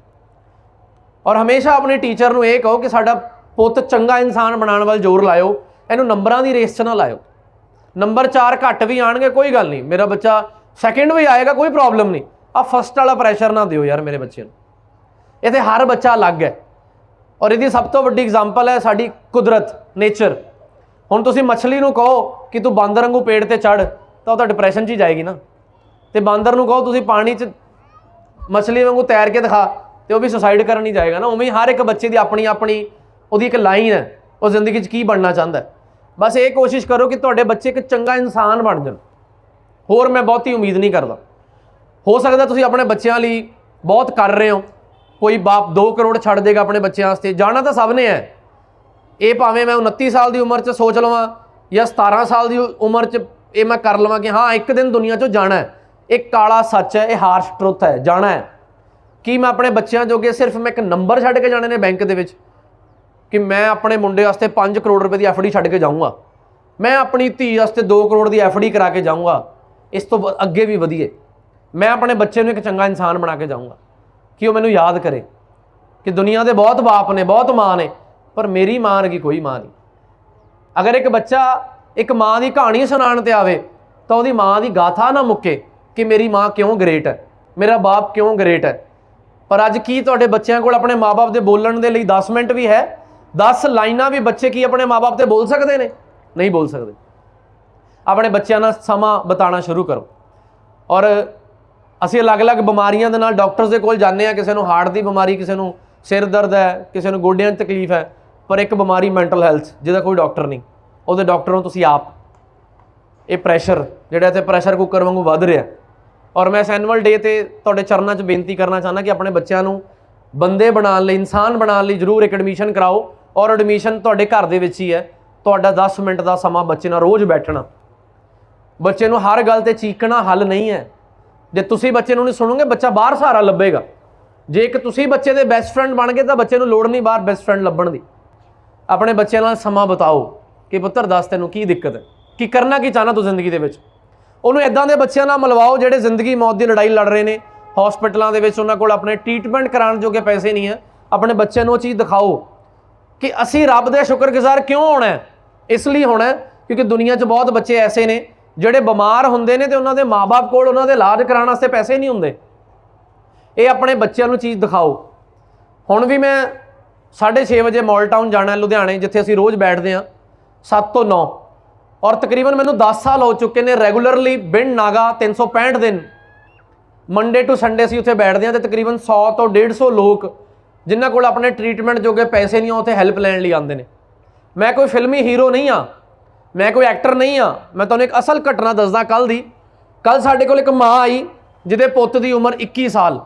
ਔਰ ਹਮੇਸ਼ਾ ਆਪਣੇ ਟੀਚਰ ਨੂੰ ਇਹ ਕਹੋ ਕਿ ਸਾਡਾ ਪੁੱਤ ਚੰਗਾ ਇਨਸਾਨ ਬਣਾਉਣ ਵੱਲ ਜ਼ੋਰ ਲਾਇਓ, ਇਹਨੂੰ ਨੰਬਰਾਂ ਦੀ ਰੇਸ 'ਚ ਨਾ ਲਾਇਓ। ਨੰਬਰ 4 ਘੱਟ ਵੀ ਆਣਗੇ, ਕੋਈ ਗੱਲ ਨਹੀਂ। ਮੇਰਾ ਬੱਚਾ ਸੈਕਿੰਡ ਵੀ ਆਏਗਾ, ਕੋਈ ਪ੍ਰੋਬਲਮ ਨਹੀਂ। ਆ ਫਸਟ ਵਾਲਾ ਪ੍ਰੈਸ਼ਰ ਨਾ ਦਿਓ ਯਾਰ ਮੇਰੇ ਬੱਚੇ ਨੂੰ। ਇੱਥੇ ਹਰ ਬੱਚਾ ਅਲੱਗ ਹੈ। ਔਰ ਇਹਦੀ ਸਭ ਤੋਂ ਵੱਡੀ ਐਗਜ਼ਾਮਪਲ ਹੈ ਸਾਡੀ ਕੁਦਰਤ ਨੇਚਰ ਹੁਣ ਤੁਸੀਂ ਮੱਛਲੀ ਨੂੰ ਕਹੋ ਕਿ ਤੂੰ ਬਾਂਦਰ ਵਾਂਗੂ ਪੇੜ ਤੇ ਚੜ ਤਾਂ ਉਹ ਤਾਂ ਡਿਪਰੈਸ਼ਨ 'ਚ ਹੀ ਜਾਏਗੀ ਨਾ। ਤੇ ਬਾਂਦਰ ਨੂੰ ਕਹੋ, ਤੁਸੀਂ ਪਾਣੀ 'ਚ ਮੱਛਲੀ ਵਾਂਗੂ ਤੈਰ ਕੇ ਦਿਖਾ, ਤੇ ਉਹ ਵੀ ਸੁਸਾਈਡ ਕਰਨ ਹੀ ਜਾਏਗਾ ਨਾ। ਉਵੇਂ ਹੀ ਹਰ ਇੱਕ ਬੱਚੇ ਦੀ ਆਪਣੀ ਆਪਣੀ ਉਹਦੀ ਇੱਕ ਲਾਈਨ ਹੈ, ਉਹ ਜ਼ਿੰਦਗੀ 'ਚ ਕੀ ਬਣਨਾ ਚਾਹੁੰਦਾ ਬਸ ਇਹ ਕੋਸ਼ਿਸ਼ ਕਰੋ ਕਿ ਤੁਹਾਡੇ ਬੱਚੇ ਇੱਕ ਚੰਗਾ ਇਨਸਾਨ ਬਣ ਜਾਣ। ਹੋਰ ਮੈਂ ਬਹੁਤੀ ਉਮੀਦ ਨਹੀਂ ਕਰਦਾ। ਹੋ ਸਕਦਾ ਤੁਸੀਂ ਆਪਣੇ ਬੱਚਿਆਂ ਲਈ ਬਹੁਤ ਕਰ ਰਹੇ ਹੋ। ਕੋਈ ਬਾਪ 2 ਕਰੋੜ ਛੱਡ ਦੇਗਾ ਆਪਣੇ ਬੱਚਿਆਂ ਵਾਸਤੇ। ਜਾਣਾ ਤਾਂ ਸਭ ਨੇ ਹੈ। ਇਹ ਭਾਵੇਂ ਮੈਂ 29 ਸਾਲ ਦੀ ਉਮਰ 'ਚ ਸੋਚ ਲਵਾਂ ਜਾਂ 17 ਸਾਲ ਦੀ ਉਮਰ 'ਚ ਇਹ ਮੈਂ ਕਰ ਲਵਾਂ ਕਿ ਹਾਂ, ਇੱਕ ਦਿਨ ਦੁਨੀਆ 'ਚੋਂ ਜਾਣਾ ਹੈ। ਇਹ ਕਾਲਾ ਸੱਚ ਹੈ, ਇਹ ਹਾਰਸ਼ ਟਰੁੱਥ ਹੈ, ਜਾਣਾ ਹੈ। ਕੀ ਮੈਂ ਆਪਣੇ ਬੱਚਿਆਂ ਜੋਗੇ ਸਿਰਫ ਮੈਂ ਇੱਕ ਨੰਬਰ ਛੱਡ ਕੇ ਜਾਣੇ ਨੇ ਬੈਂਕ ਦੇ ਵਿੱਚ? ਕਿ ਮੈਂ ਆਪਣੇ ਮੁੰਡੇ ਵਾਸਤੇ 5 ਕਰੋੜ ਰੁਪਏ ਦੀ ਐਫਡੀ ਛੱਡ ਕੇ ਜਾਊਂਗਾ? ਮੈਂ ਆਪਣੀ ਧੀ ਵਾਸਤੇ 2 ਕਰੋੜ ਦੀ ਐਫਡੀ ਕਰਾ ਕੇ ਜਾਊਂਗਾ? ਇਸ ਤੋਂ ਅੱਗੇ ਵੀ ਵਧੀਏ। ਮੈਂ ਆਪਣੇ ਬੱਚੇ ਨੂੰ ਇੱਕ ਚੰਗਾ ਇਨਸਾਨ ਬਣਾ ਕੇ ਜਾਊਂਗਾ ਕਿ ਉਹ ਮੈਨੂੰ ਯਾਦ ਕਰੇ ਕਿ ਦੁਨੀਆ ਦੇ ਬਹੁਤ ਬਾਪ ਨੇ, ਬਹੁਤ ਮਾਂ ਨੇ, ਪਰ ਮੇਰੀ ਮਾਂ ਵਰਗੀ ਕੋਈ ਮਾਂ ਨਹੀਂ। ਅਗਰ ਇੱਕ ਬੱਚਾ ਇੱਕ ਮਾਂ ਦੀ ਕਹਾਣੀ ਸੁਣਾਉਣ ਤੇ ਆਵੇ, ਤਾਂ ਉਹਦੀ ਮਾਂ ਦੀ ਗਾਥਾ ਨਾ ਮੁੱਕੇ ਕਿ ਮੇਰੀ ਮਾਂ ਕਿਉਂ ਗ੍ਰੇਟ ਹੈ, ਮੇਰਾ ਬਾਪ ਕਿਉਂ ਗ੍ਰੇਟ ਹੈ। ਪਰ ਅੱਜ ਕੀ ਤੁਹਾਡੇ ਬੱਚਿਆਂ ਕੋਲ ਆਪਣੇ ਮਾਪੇ ਦੇ ਬੋਲਣ ਦੇ ਲਈ 10 ਮਿੰਟ ਵੀ ਹੈ? 10 ਲਾਈਨਾਂ ਵੀ ਬੱਚੇ ਕੀ ਆਪਣੇ ਮਾਪੇ ਤੇ ਬੋਲ ਸਕਦੇ ਨੇ? ਨਹੀਂ ਬੋਲ ਸਕਦੇ। ਆਪਣੇ ਬੱਚਿਆਂ ਨਾਲ ਸਮਾਂ ਬਿਤਾਉਣਾ ਸ਼ੁਰੂ ਕਰੋ। ਔਰ ਅਸੀਂ ਅਲੱਗ-ਅਲੱਗ ਬਿਮਾਰੀਆਂ ਦੇ ਨਾਲ ਡਾਕਟਰਸ ਦੇ ਕੋਲ ਜਾਂਦੇ ਆ ਕਿਸੇ ਨੂੰ ਹਾਰਟ ਦੀ ਬਿਮਾਰੀ, ਕਿਸੇ ਨੂੰ ਸਿਰ ਦਰਦ ਹੈ, ਕਿਸੇ ਨੂੰ ਗੋਡਿਆਂ 'ਚ ਤਕਲੀਫ ਹੈ, ਪਰ ਇੱਕ ਬਿਮਾਰੀ ਮੈਂਟਲ ਹੈਲਥ ਜਿਹਦਾ ਕੋਈ ਡਾਕਟਰ ਨਹੀਂ। ਉਹਦੇ ਡਾਕਟਰ ਨੂੰ ਤੁਸੀਂ ਆਪ। ਇਹ ਪ੍ਰੈਸ਼ਰ ਜਿਹੜਾ ਇੱਥੇ ਪ੍ਰੈਸ਼ਰ ਕੁੱਕਰ ਵਾਂਗੂ ਵੱਧ ਰਿਹਾ। ਔਰ ਮੈਂ ਇਸ ਐਨੂਅਲ ਡੇ ਤੇ ਤੁਹਾਡੇ ਚਰਨਾਂ 'ਚ ਬੇਨਤੀ ਕਰਨਾ ਚਾਹੁੰਦਾ ਕਿ ਆਪਣੇ ਬੱਚਿਆਂ ਨੂੰ ਬੰਦੇ ਬਣਾਉਣ ਲਈ, ਇਨਸਾਨ ਬਣਾਉਣ ਲਈ ਜ਼ਰੂਰ ਇੱਕ ਐਡਮਿਸ਼ਨ ਕਰਾਓ। ਔਰ ਐਡਮਿਸ਼ਨ ਤੁਹਾਡੇ ਘਰ ਦੇ ਵਿੱਚ ਹੀ ਹੈ। ਤੁਹਾਡਾ 10 ਮਿੰਟ ਦਾ ਸਮਾਂ ਬੱਚੇ ਨਾਲ ਰੋਜ਼ ਬੈਠਣਾ। ਬੱਚੇ ਨੂੰ ਹਰ ਗੱਲ ਤੇ ਚੀਕਣਾ ਹੱਲ ਨਹੀਂ ਹੈ। ਜੇ ਤੁਸੀਂ ਬੱਚੇ ਨੂੰ ਨਹੀਂ ਸੁਣੋਗੇ, ਬੱਚਾ ਬਾਹਰ ਸਹਾਰਾ ਲੱਭੇਗਾ। ਜੇ ਇੱਕ ਤੁਸੀਂ ਬੱਚੇ ਦੇ ਬੈਸਟ ਫਰੈਂਡ ਬਣ ਗਏ, ਤਾਂ ਬੱਚੇ ਨੂੰ ਲੋੜ ਨਹੀਂ ਬਾਹਰ ਬੈਸਟ ਫਰੈਂਡ ਲੱਭਣ ਦੀ। ਆਪਣੇ ਬੱਚਿਆਂ ਨਾਲ ਸਮਾਂ ਬਿਤਾਓ। ਕਿ ਪੁੱਤਰ, ਦੱਸ ਤੈਨੂੰ ਕੀ ਦਿੱਕਤ ਹੈ? ਕੀ ਕਰਨਾ, ਕੀ ਚਾਹਨਾ ਤੂੰ ਜ਼ਿੰਦਗੀ ਦੇ ਵਿੱਚ? ਉਹਨੂੰ ਇਦਾਂ ਦੇ ਬੱਚਿਆਂ ਨਾਲ ਮਿਲਵਾਓ ਜਿਹੜੇ ਜ਼ਿੰਦਗੀ ਮੌਤ ਦੀ ਲੜਾਈ ਲੜ ਰਹੇ ਨੇ। ਹਸਪੀਟਲਾਂ ਦੇ ਵਿੱਚ ਉਹਨਾਂ ਕੋਲ ਆਪਣੇ ਟ੍ਰੀਟਮੈਂਟ ਕਰਾਉਣ ਜੋਗੇ ਪੈਸੇ ਨਹੀਂ ਹੈ। ਆਪਣੇ ਬੱਚਿਆਂ ਨੂੰ ਉਹ ਚੀਜ਼ ਦਿਖਾਓ ਕਿ ਅਸੀਂ ਰੱਬ ਦੇ ਸ਼ੁਕਰਗੁਜ਼ਾਰ ਕਿਉਂ ਹੋਣਾ ਇਸ ਲਈ ਹੋਣਾ ਕਿਉਂਕਿ ਦੁਨੀਆ 'ਚ ਬਹੁਤ ਬੱਚੇ ਐਸੇ ਨੇ ਜਿਹੜੇ ਬਿਮਾਰ ਹੁੰਦੇ ਨੇ ਤੇ ਉਹਨਾਂ ਦੇ ਮਾਪੇ ਕੋਲ ਉਹਨਾਂ ਦੇ ਇਲਾਜ ਕਰਾਉਣ ਵਾਸਤੇ ਪੈਸੇ ਨਹੀਂ ਹੁੰਦੇ। ਇਹ ਆਪਣੇ ਬੱਚਿਆਂ ਨੂੰ ਚੀਜ਼ ਦਿਖਾਓ। ਹੁਣ ਵੀ ਮੈਂ 6:30 ਵਜੇ ਮਾਲ ਟਾਊਨ ਜਾਣਾ ਲੁਧਿਆਣੇ, ਜਿੱਥੇ ਅਸੀਂ ਰੋਜ਼ ਬੈਠਦੇ ਹਾਂ 7 ਤੋਂ 9 ਔਰ ਤਕਰੀਬਨ ਮੈਨੂੰ 10 ਸਾਲ ਹੋ ਚੁੱਕੇ ਨੇ ਰੈਗੂਲਰਲੀ ਬਿਨ ਨਾਗਾ 365 ਦਿਨ। ਮੰਡੇ ਟੂ ਸੰਡੇ ਅਸੀਂ ਉੱਥੇ ਬੈਠਦੇ ਹਾਂ ਤੇ ਤਕਰੀਬਨ 100 ਤੋਂ 150 ਲੋਕ ਜਿਨ੍ਹਾਂ ਕੋਲ ਆਪਣੇ ਟ੍ਰੀਟਮੈਂਟ ਜੋਗੇ ਪੈਸੇ ਨਹੀਂ ਆ ਉੱਥੇ ਹੈਲਪ ਲੈਣ ਲਈ ਆਉਂਦੇ ਨੇ। ਮੈਂ ਕੋਈ ਫਿਲਮੀ ਹੀਰੋ ਨਹੀਂ ਆ ਮੈਂ ਕੋਈ ਐਕਟਰ ਨਹੀਂ ਆ। ਮੈਂ ਤੁਹਾਨੂੰ ਇੱਕ ਅਸਲ ਘਟਨਾ ਦੱਸਦਾ ਕੱਲ ਦੀ। ਕੱਲ ਸਾਡੇ ਕੋਲ ਇੱਕ ਮਾਂ ਆਈ, ਜਿਹਦੇ ਪੁੱਤ ਦੀ ਉਮਰ 21 ਸਾਲ।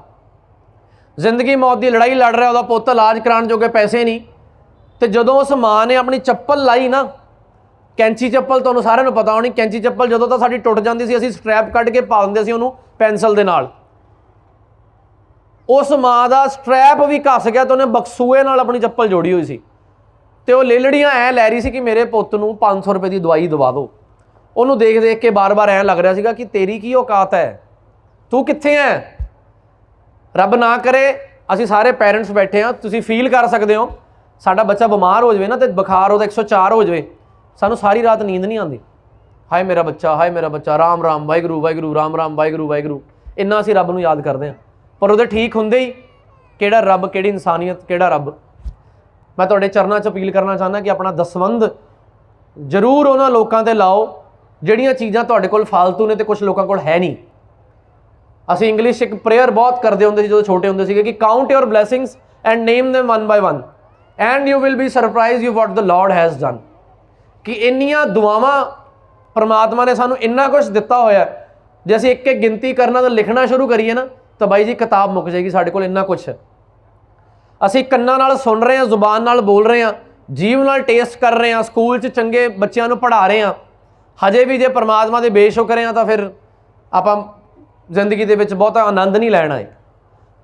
ਜ਼ਿੰਦਗੀ ਮੌਤ ਦੀ ਲੜਾਈ ਲੜ ਰਿਹਾ, ਉਹਦਾ ਪੁੱਤ ਇਲਾਜ ਕਰਾਉਣ ਜੋਗੇ ਪੈਸੇ ਨਹੀਂ। ਤੇ ਜਦੋਂ ਉਸ ਮਾਂ ਨੇ ਆਪਣੀ ਚੱਪਲ ਲਾਈ ਨਾ, ਕੈਂਚੀ ਚੱਪਲ ਤੁਹਾਨੂੰ ਸਾਰਿਆਂ ਨੂੰ ਪਤਾ ਹੋਣੀ, ਕੈਂਚੀ ਚੱਪਲ ਜਦੋਂ ਤਾਂ ਸਾਡੀ ਟੁੱਟ ਜਾਂਦੀ ਸੀ, ਅਸੀਂ ਸਟ੍ਰੈਪ ਕੱਢ ਕੇ ਪਾ ਦਿੰਦੇ ਸੀ ਉਹਨੂੰ ਪੈਨਸਲ ਦੇ ਨਾਲ। ਉਸ ਮਾਂ ਦਾ ਸਟ੍ਰੈਪ ਵੀ ਘਸ ਗਿਆ ਤੇ ਉਹਨੇ ਬਕਸੂਏ ਨਾਲ ਆਪਣੀ ਚੱਪਲ ਜੋੜੀ ਹੋਈ ਸੀ। ਤੇ ਉਹ ਲੇਲੜੀਆਂ ਐ ਲੈ ਰਹੀ ਸੀ ਕਿ ਮੇਰੇ ਪੁੱਤ ਨੂੰ 500 ਰੁਪਏ ਦੀ ਦਵਾਈ ਦਵਾ ਦਿਓ। ਉਹਨੂੰ ਦੇਖ ਦੇਖ ਕੇ ਬਾਰ-ਬਾਰ ਐ ਲੱਗ ਰਿਹਾ ਸੀਗਾ ਕਿ ਤੇਰੀ ਕੀ ਔਕਾਤ ਹੈ? ਤੂੰ ਕਿੱਥੇ ਐ? ਰੱਬ ਨਾ ਕਰੇ, ਅਸੀਂ ਸਾਰੇ ਪੇਰੈਂਟਸ ਬੈਠੇ ਆ, ਤੁਸੀਂ ਫੀਲ ਕਰ ਸਕਦੇ ਹੋ। ਸਾਡਾ ਬੱਚਾ ਬਿਮਾਰ ਹੋ ਜਾਵੇ ਨਾ ਤੇ ਬੁਖਾਰ ਉਹਦਾ 104 ਹੋ ਜਾਵੇ। ਸਾਨੂੰ ਸਾਰੀ ਰਾਤ ਨੀਂਦ ਨਹੀਂ ਆਉਂਦੀ। ਹਾਏ ਮੇਰਾ ਬੱਚਾ, ਹਾਏ ਮੇਰਾ ਬੱਚਾ, ਰਾਮ ਰਾਮ, ਵਾਹਿਗੁਰੂ ਵਾਹਿਗੁਰੂ, ਰਾਮ ਰਾਮ, ਵਾਹਿਗੁਰੂ ਵਾਹਿਗੁਰੂ। ਇੰਨਾ ਅਸੀਂ ਰੱਬ ਨੂੰ ਯਾਦ ਕਰਦੇ ਆ। ਪਰ ਉਹਦੇ ਠੀਕ ਹੁੰਦੇ ਹੀ ਕਿਹੜਾ ਰੱਬ, ਕਿਹੜੀ ਇਨਸਾਨੀਅਤ, ਕਿਹੜਾ ਰੱਬ? ਮੈਂ ਤੁਹਾਡੇ ਚਰਨਾਂ 'ਚ ਅਪੀਲ ਕਰਨਾ ਚਾਹੁੰਦਾ ਕਿ ਆਪਣਾ ਦਸਵੰਧ ਜ਼ਰੂਰ ਉਹਨਾਂ ਲੋਕਾਂ ਤੇ ਲਾਓ, ਜਿਹੜੀਆਂ ਚੀਜ਼ਾਂ ਤੁਹਾਡੇ ਕੋਲ ਫालतू ਨੇ ਤੇ ਕੁਝ ਲੋਕਾਂ ਕੋਲ ਹੈ ਨਹੀਂ। ਅਸੀਂ ਇੰਗਲਿਸ਼ ਇੱਕ ਪ੍ਰੇਅਰ ਬਹੁਤ ਕਰਦੇ ਹੁੰਦੇ ਸੀ ਜਦੋਂ ਛੋਟੇ ਹੁੰਦੇ ਸੀਗੇ ਕਿ count your blessings and name them one by one and you will be surprise you what the Lord has done ਕਿ ਇੰਨੀਆਂ ਦੁਆਵਾਂ ਪਰਮਾਤਮਾ ਨੇ ਸਾਨੂੰ ਇੰਨਾ ਕੁਝ ਦਿੱਤਾ ਹੋਇਆ ਜੇ ਅਸੀਂ ਇੱਕ ਇੱਕ ਗਿਣਤੀ ਕਰਨਾ ਤਾਂ ਲਿਖਣਾ ਸ਼ੁਰੂ ਕਰੀਏ ਨਾ, ਤਾਂ ਬਾਈ ਜੀ ਕਿਤਾਬ ਮੁੱਕ ਜਾਏਗੀ, ਸਾਡੇ ਕੋਲ ਇੰਨਾ ਕੁਝ ਹੈ। ਅਸੀਂ ਕੰਨਾਂ ਨਾਲ ਸੁਣ ਰਹੇ ਹਾਂ, ਜ਼ੁਬਾਨ ਨਾਲ ਬੋਲ ਰਹੇ ਹਾਂ, ਜੀਵ ਨਾਲ ਟੇਸਟ ਕਰ ਰਹੇ ਹਾਂ ਸਕੂਲ 'ਚ ਚੰਗੇ ਬੱਚਿਆਂ ਨੂੰ ਪੜ੍ਹਾ ਰਹੇ ਹਾਂ। ਹਜੇ ਵੀ ਜੇ ਪਰਮਾਤਮਾ ਦੇ ਬੇਸ਼ੁਕਰ ਹਾਂ ਤਾਂ ਫਿਰ ਆਪਾਂ ਜ਼ਿੰਦਗੀ ਦੇ ਵਿੱਚ ਬਹੁਤਾ ਆਨੰਦ ਨਹੀਂ ਲੈਣਾ ਹੈ।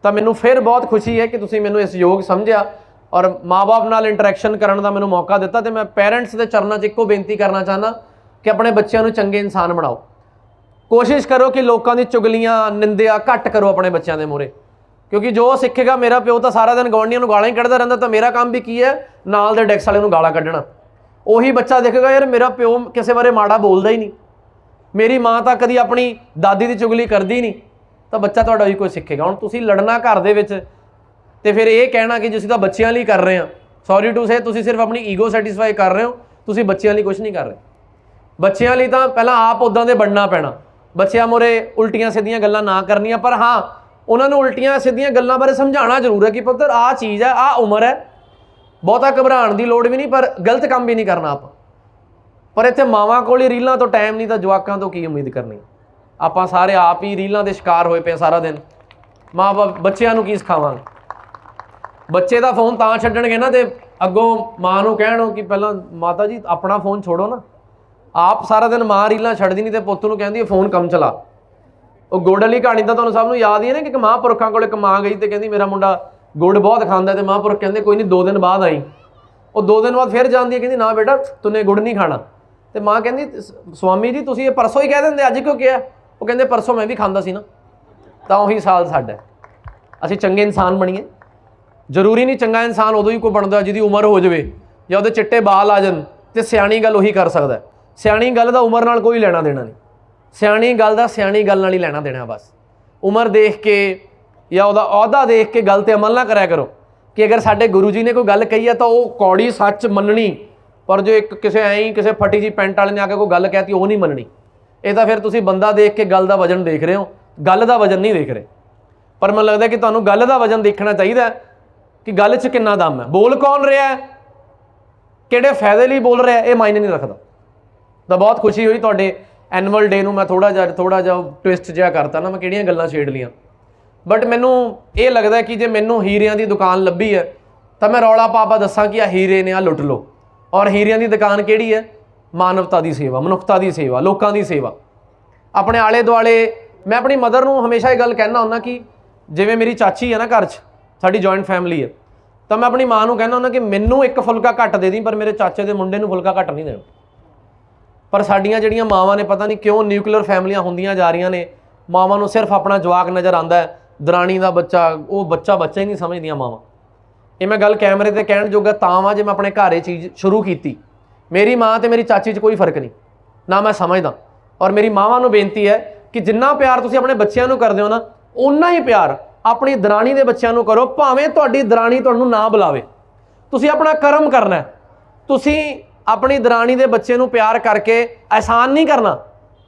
ਤਾਂ ਮੈਨੂੰ ਫਿਰ ਬਹੁਤ ਖੁਸ਼ੀ ਹੈ ਕਿ ਤੁਸੀਂ ਮੈਨੂੰ ਇਸ ਯੋਗ ਸਮਝਿਆ ਔਰ ਮਾਪੇ ਨਾਲ ਇੰਟਰੈਕਸ਼ਨ ਕਰਨ ਦਾ ਮੈਨੂੰ ਮੌਕਾ ਦਿੱਤਾ ਤੇ ਮੈਂ ਪੇਰੈਂਟਸ ਦੇ ਚਰਨਾਂ 'ਚ ਇੱਕੋ ਬੇਨਤੀ ਕਰਨਾ ਚਾਹੁੰਦਾ ਕਿ ਆਪਣੇ ਬੱਚਿਆਂ ਨੂੰ ਚੰਗੇ ਇਨਸਾਨ ਬਣਾਓ। ਕੋਸ਼ਿਸ਼ ਕਰੋ ਕਿ ਲੋਕਾਂ ਦੀ ਚੁਗਲੀਆਂ, ਨਿੰਦਿਆ ਘੱਟ ਕਰੋ ਆਪਣੇ ਬੱਚਿਆਂ ਦੇ ਮੂਹਰੇ। ਕਿਉਂਕਿ ਜੋ ਸਿੱਖੇਗਾ ਮੇਰਾ ਪਿਓ ਤਾਂ ਸਾਰਾ ਦਿਨ ਗਵਾਂਢੀਆਂ ਨੂੰ ਗਾਲਾਂ ਹੀ ਕੱਢਦਾ ਰਹਿੰਦਾ, ਤਾਂ ਮੇਰਾ ਕੰਮ ਵੀ ਕੀ ਹੈ? ਨਾਲ ਦੇ ਡੈਕਸ ਵਾਲੇ ਨੂੰ ਗਾਲਾਂ ਕੱਢਣਾ। ਉਹੀ ਬੱਚਾ ਦੇਖੇਗਾ, ਯਾਰ ਮੇਰਾ ਪਿਓ ਕਿਸੇ ਬਾਰੇ ਮਾੜਾ ਬੋਲਦਾ ਹੀ ਨਹੀਂ। ਮੇਰੀ ਮਾਂ ਤਾਂ ਕਦੀ ਆਪਣੀ ਦਾਦੀ ਦੀ ਚੁਗਲੀ ਕਰਦੀ ਨਹੀਂ। ਤਾਂ ਬੱਚਾ ਤੁਹਾਡਾ ਵੀ ਕੋਈ ਸਿੱਖੇਗਾ। ਹੁਣ ਤੁਸੀਂ ਲੜਨਾ ਘਰ ਦੇ ਵਿੱਚ, ਤੇ ਫਿਰ ਇਹ ਕਹਿਣਾ ਕਿ ਜਿਸੀਂ ਤਾਂ ਬੱਚਿਆਂ ਲਈ ਕਰ ਰਹੇ ਹਾਂ ਸੌਰੀ ਟੂ ਸੇ ਤੁਸੀਂ ਸਿਰਫ ਆਪਣੀ ਈਗੋ ਸੈਟੀਸਫਾਈ ਕਰ ਰਹੇ ਹੋ। ਤੁਸੀਂ ਬੱਚਿਆਂ ਲਈ ਕੁਝ ਨਹੀਂ ਕਰ ਰਹੇ। ਬੱਚਿਆਂ ਲਈ ਤਾਂ ਪਹਿਲਾਂ ਆਪ ਉਦਾਂ ਦੇ ਬਣਨਾ ਪੈਣਾ। ਬੱਚਿਆਂ ਮੋਰੇ ਉਲਟੀਆਂ ਸਿੱਧੀਆਂ ਗੱਲਾਂ ਨਾ ਕਰਨੀਆਂ, ਪਰ ਹਾਂ ਉਹਨਾਂ ਨੂੰ ਉਲਟੀਆਂ ਸਿੱਧੀਆਂ ਗੱਲਾਂ ਬਾਰੇ ਸਮਝਾਉਣਾ ਜ਼ਰੂਰ ਹੈ ਕਿ ਪੁੱਤਰ, ਆਹ ਚੀਜ਼ ਹੈ, ਆਹ ਉਮਰ ਹੈ। ਬਹੁਤਾ ਘਬਰਾਉਣ ਦੀ ਲੋੜ ਵੀ ਨਹੀਂ, ਪਰ ਗਲਤ ਕੰਮ ਵੀ ਨਹੀਂ ਕਰਨਾ ਆਪਾਂ। ਪਰ ਇੱਥੇ ਮਾਵਾਂ ਕੋਲ ਹੀ ਰੀਲਾਂ ਤੋਂ ਟਾਈਮ ਨਹੀਂ, ਤਾਂ ਜਵਾਕਾਂ ਤੋਂ ਕੀ ਉਮੀਦ ਕਰਨੀ? ਆਪਾਂ ਸਾਰੇ ਆਪ ਹੀ ਰੀਲਾਂ ਦੇ ਸ਼ਿਕਾਰ ਹੋਏ ਪਏ ਸਾਰਾ ਦਿਨ। ਮਾਂ ਬਾਪ ਬੱਚਿਆਂ ਨੂੰ ਕੀ ਸਿਖਾਵਾਂਗੇ? ਬੱਚੇ ਦਾ ਫੋਨ ਤਾਂ ਛੱਡਣਗੇ ਨਾ ਤੇ ਅੱਗੋਂ ਮਾਂ ਨੂੰ ਕਹਿਣ ਕਿ ਪਹਿਲਾਂ ਮਾਤਾ ਜੀ, ਆਪਣਾ ਫੋਨ ਛੋੜੋ ਨਾ। ਆਪ ਸਾਰਾ ਦਿਨ ਮਾਂ ਰੀਲਾਂ ਛੱਡਦੀ ਨਹੀਂ ਤੇ ਪੁੱਤ ਨੂੰ ਕਹਿੰਦੀ ਫੋਨ ਕੰਮ ਚਲਾ। ਉਹ ਗੁੜ ਵਾਲੀ ਕਹਾਣੀ ਤਾਂ ਤੁਹਾਨੂੰ ਸਭ ਨੂੰ ਯਾਦ ਹੀ ਹੈ ਨਾ ਕਿ ਇੱਕ ਮਹਾਂਪੁਰਖਾਂ ਕੋਲ ਇੱਕ ਮਾਂ ਗਈ ਤੇ ਕਹਿੰਦੀ, ਮੇਰਾ ਮੁੰਡਾ ਗੁੜ ਬਹੁਤ ਖਾਂਦਾ ਤੇ ਮਹਾਂਪੁਰਖ ਕਹਿੰਦੇ, ਕੋਈ ਨਹੀਂ, ਦੋ ਦਿਨ ਬਾਅਦ ਆਈ। ਉਹ ਦੋ ਦਿਨ ਬਾਅਦ ਫਿਰ ਜਾਂਦੀ ਹੈ, ਕਹਿੰਦੀ, ਨਾ ਬੇਟਾ ਤੂਨੇ ਗੁੜ ਨਹੀਂ ਖਾਣਾ। ਤੇ ਮਾਂ ਕਹਿੰਦੀ, "ਸ- ਸਵਾਮੀ ਜੀ, ਤੁਸੀਂ ਇਹ ਪਰਸੋਂ ਹੀ ਕਹਿ ਦਿੰਦੇ, ਅੱਜ ਕਿਉਂ ਕਿਹਾ? ਉਹ ਕਹਿੰਦੇ, ਪਰਸੋਂ ਮੈਂ ਵੀ ਖਾਂਦਾ ਸੀ ਨਾ, ਤਾਂ ਉਹੀ ਸਾਲ ਸਾਡਾ ਅਸੀਂ ਚੰਗੇ ਇਨਸਾਨ ਬਣੀਏ। ਜ਼ਰੂਰੀ ਨਹੀਂ ਚੰਗਾ ਇਨਸਾਨ ਉਦੋਂ ਹੀ ਕੋਈ ਬਣਦਾ ਜਿਹਦੀ ਉਮਰ ਹੋ ਜਾਵੇ, ਜਾਂ ਉਹਦੇ ਚਿੱਟੇ ਬਾਲ ਆ ਜਾਣ ਤੇ ਸਿਆਣੀ ਗੱਲ ਉਹੀ ਕਰ ਸਕਦਾ ਸਿਆਣੀ ਗੱਲ ਦਾ ਉਮਰ ਨਾਲ ਕੋਈ ਲੈਣਾ ਦੇਣਾ ਨਹੀਂ। ਸਿਆਣੀ ਗੱਲ ਦਾ ਸਿਆਣੀ ਗੱਲ ਨਾਲ ਹੀ ਲੈਣਾ ਦੇਣਾ ਬਸ। ਉਮਰ ਦੇਖ ਕੇ ਜਾਂ ਉਹਦਾ ਅਹੁਦਾ ਦੇਖ ਕੇ ਗੱਲ ਤੇ ਅਮਲ ਨਾ ਕਰਿਆ ਕਰੋ ਕਿ ਅਗਰ ਸਾਡੇ ਗੁਰੂ ਜੀ ਨੇ ਕੋਈ ਗੱਲ ਕਹੀ ਹੈ ਤਾਂ ਉਹ ਕੌੜੀ ਸੱਚ ਮੰਨਣੀ। ਪਰ ਜੋ ਇੱਕ ਕਿਸੇ ਐਂ ਹੀ ਕਿਸੇ ਫਟੀ ਜੀ ਪੈਂਟ ਵਾਲੇ ਨੇ ਆ ਕੇ ਕੋਈ ਗੱਲ ਕਹਿਤੀ, ਉਹ ਨਹੀਂ ਮੰਨਣੀ। ਇਹ ਤਾਂ ਫਿਰ ਤੁਸੀਂ ਬੰਦਾ ਦੇਖ ਕੇ ਗੱਲ ਦਾ ਵਜਨ ਦੇਖ ਰਹੇ ਹੋ। ਗੱਲ ਦਾ ਵਜਨ ਨਹੀਂ ਦੇਖ ਰਹੇ। ਪਰ ਮੈਨੂੰ ਲੱਗਦਾ ਕਿ ਤੁਹਾਨੂੰ ਗੱਲ ਦਾ ਵਜਨ ਦੇਖਣਾ ਚਾਹੀਦਾ ਕਿ ਗੱਲ 'ਚ ਕਿੰਨਾ ਦਮ ਹੈ। ਬੋਲ ਕੌਣ ਰਿਹਾ ਹੈ? ਕਿਹੜੇ ਫਾਇਦੇ ਲਈ ਬੋਲ ਰਿਹਾ ਇਹ ਮਾਇਨੇ ਨਹੀਂ ਰੱਖਦਾ। ਤਾਂ ਬਹੁਤ ਖੁਸ਼ੀ ਹੋਈ ਤੁਹਾਡੇ ਐਨੂਅਲ ਡੇ ਨੂੰ ਮੈਂ ਥੋੜਾ ਜਿਹਾ ਥੋੜਾ ਜਿਹਾ ਟਵਿਸਟ ਜਿਹਾ ਕਰਤਾ ਨਾ, ਮੈਂ ਕਿਹੜੀਆਂ ਗੱਲਾਂ ਛੇੜ ਲੀਆਂ। ਬਟ ਮੈਨੂੰ ਇਹ ਲੱਗਦਾ ਕਿ ਜੇ ਮੈਨੂੰ ਹੀਰਿਆਂ ਦੀ ਦੁਕਾਨ ਲੱਭੀ ਹੈ, ਤਾਂ ਮੈਂ ਰੌਲਾ ਪਾਪਾ ਦੱਸਾਂ ਕਿ ਆ ਹੀਰੇ ਨੇ ਆ ਲੁੱਟ ਲਓ। ਔਰ ਹੀਰਿਆਂ ਦੀ ਦੁਕਾਨ ਕਿਹੜੀ ਹੈ? ਮਾਨਵਤਾ ਦੀ ਸੇਵਾ, ਮਨੁੱਖਤਾ ਦੀ ਸੇਵਾ, ਲੋਕਾਂ ਦੀ ਸੇਵਾ। ਆਪਣੇ ਆਲੇ ਦੁਆਲੇ, ਮੈਂ ਆਪਣੀ ਮਦਰ ਨੂੰ ਹਮੇਸ਼ਾ ਇਹ ਗੱਲ ਕਹਿਣਾ ਹੁੰਦਾ ਕਿ ਜਿਵੇਂ ਮੇਰੀ ਚਾਚੀ ਹੈ ਨਾ ਘਰ 'ਚ, ਸਾਡੀ ਜੁਆਇੰਟ ਫੈਮਿਲੀ ਹੈ, ਤਾਂ ਮੈਂ ਆਪਣੀ ਮਾਂ ਨੂੰ ਕਹਿਣਾ ਹੁੰਦਾ ਕਿ ਮੈਨੂੰ ਇੱਕ ਫੁਲਕਾ ਘੱਟ ਦੇ ਦੀ, ਪਰ ਮੇਰੇ ਚਾਚੇ ਦੇ ਮੁੰਡੇ ਨੂੰ ਫੁਲਕਾ ਘੱਟ ਨਹੀਂ ਦੇਣਾ। ਪਰ ਸਾਡੀਆਂ ਜਿਹੜੀਆਂ ਮਾਵਾਂ ਨੇ, ਪਤਾ ਨਹੀਂ ਕਿਉਂ ਨਿਊਕਲੀਅਰ ਫੈਮਲੀਆਂ ਹੁੰਦੀਆਂ ਜਾ ਰਹੀਆਂ ਨੇ। ਮਾਵਾਂ ਨੂੰ ਸਿਰਫ ਆਪਣਾ ਜਵਾਕ ਨਜ਼ਰ ਆਂਦਾ ਹੈ। ਦਰਾਣੀ ਦਾ ਬੱਚਾ, ਉਹ ਬੱਚਾ ਬੱਚਾ ਹੀ ਨਹੀਂ ਸਮਝਦੀਆਂ ਮਾਵਾਂ। ਇਹ ਮੈਂ ਗੱਲ ਕੈਮਰੇ ਤੇ ਕਹਿਣ ਜੋਗਾ ਤਾਂ ਵਾਂ ਜੇ ਮੈਂ ਆਪਣੇ ਘਰ ਇਹ ਚੀਜ਼ ਸ਼ੁਰੂ ਕੀਤੀ। ਮੇਰੀ ਮਾਂ ਤੇ ਮੇਰੀ ਚਾਚੀ 'ਚ ਕੋਈ ਫ਼ਰਕ ਨਹੀਂ। ਨਾ ਮੈਂ ਸਮਝਦਾ। ਔਰ ਮੇਰੀ ਮਾਵਾਂ ਨੂੰ ਬੇਨਤੀ ਹੈ ਕਿ ਜਿੰਨਾ ਪਿਆਰ ਤੁਸੀਂ ਆਪਣੇ ਬੱਚਿਆਂ ਨੂੰ ਕਰਦੇ ਹੋ ਨਾ ਉਨਾ ਹੀ ਪਿਆਰ ਆਪਣੀ ਦਰਾਣੀ ਦੇ ਬੱਚਿਆਂ ਨੂੰ ਕਰੋ, ਭਾਵੇਂ ਤੁਹਾਡੀ ਦਰਾਣੀ ਤੁਹਾਨੂੰ ਨਾ ਬੁਲਾਵੇ। ਤੁਸੀਂ ਆਪਣਾ ਕਰਮ ਕਰਨਾ ਤੁਸੀਂ ਆਪਣੀ ਦਰਾਣੀ ਦੇ ਬੱਚੇ ਨੂੰ ਪਿਆਰ ਕਰਕੇ ਅਹਿਸਾਨ ਨਹੀਂ ਕਰਨਾ।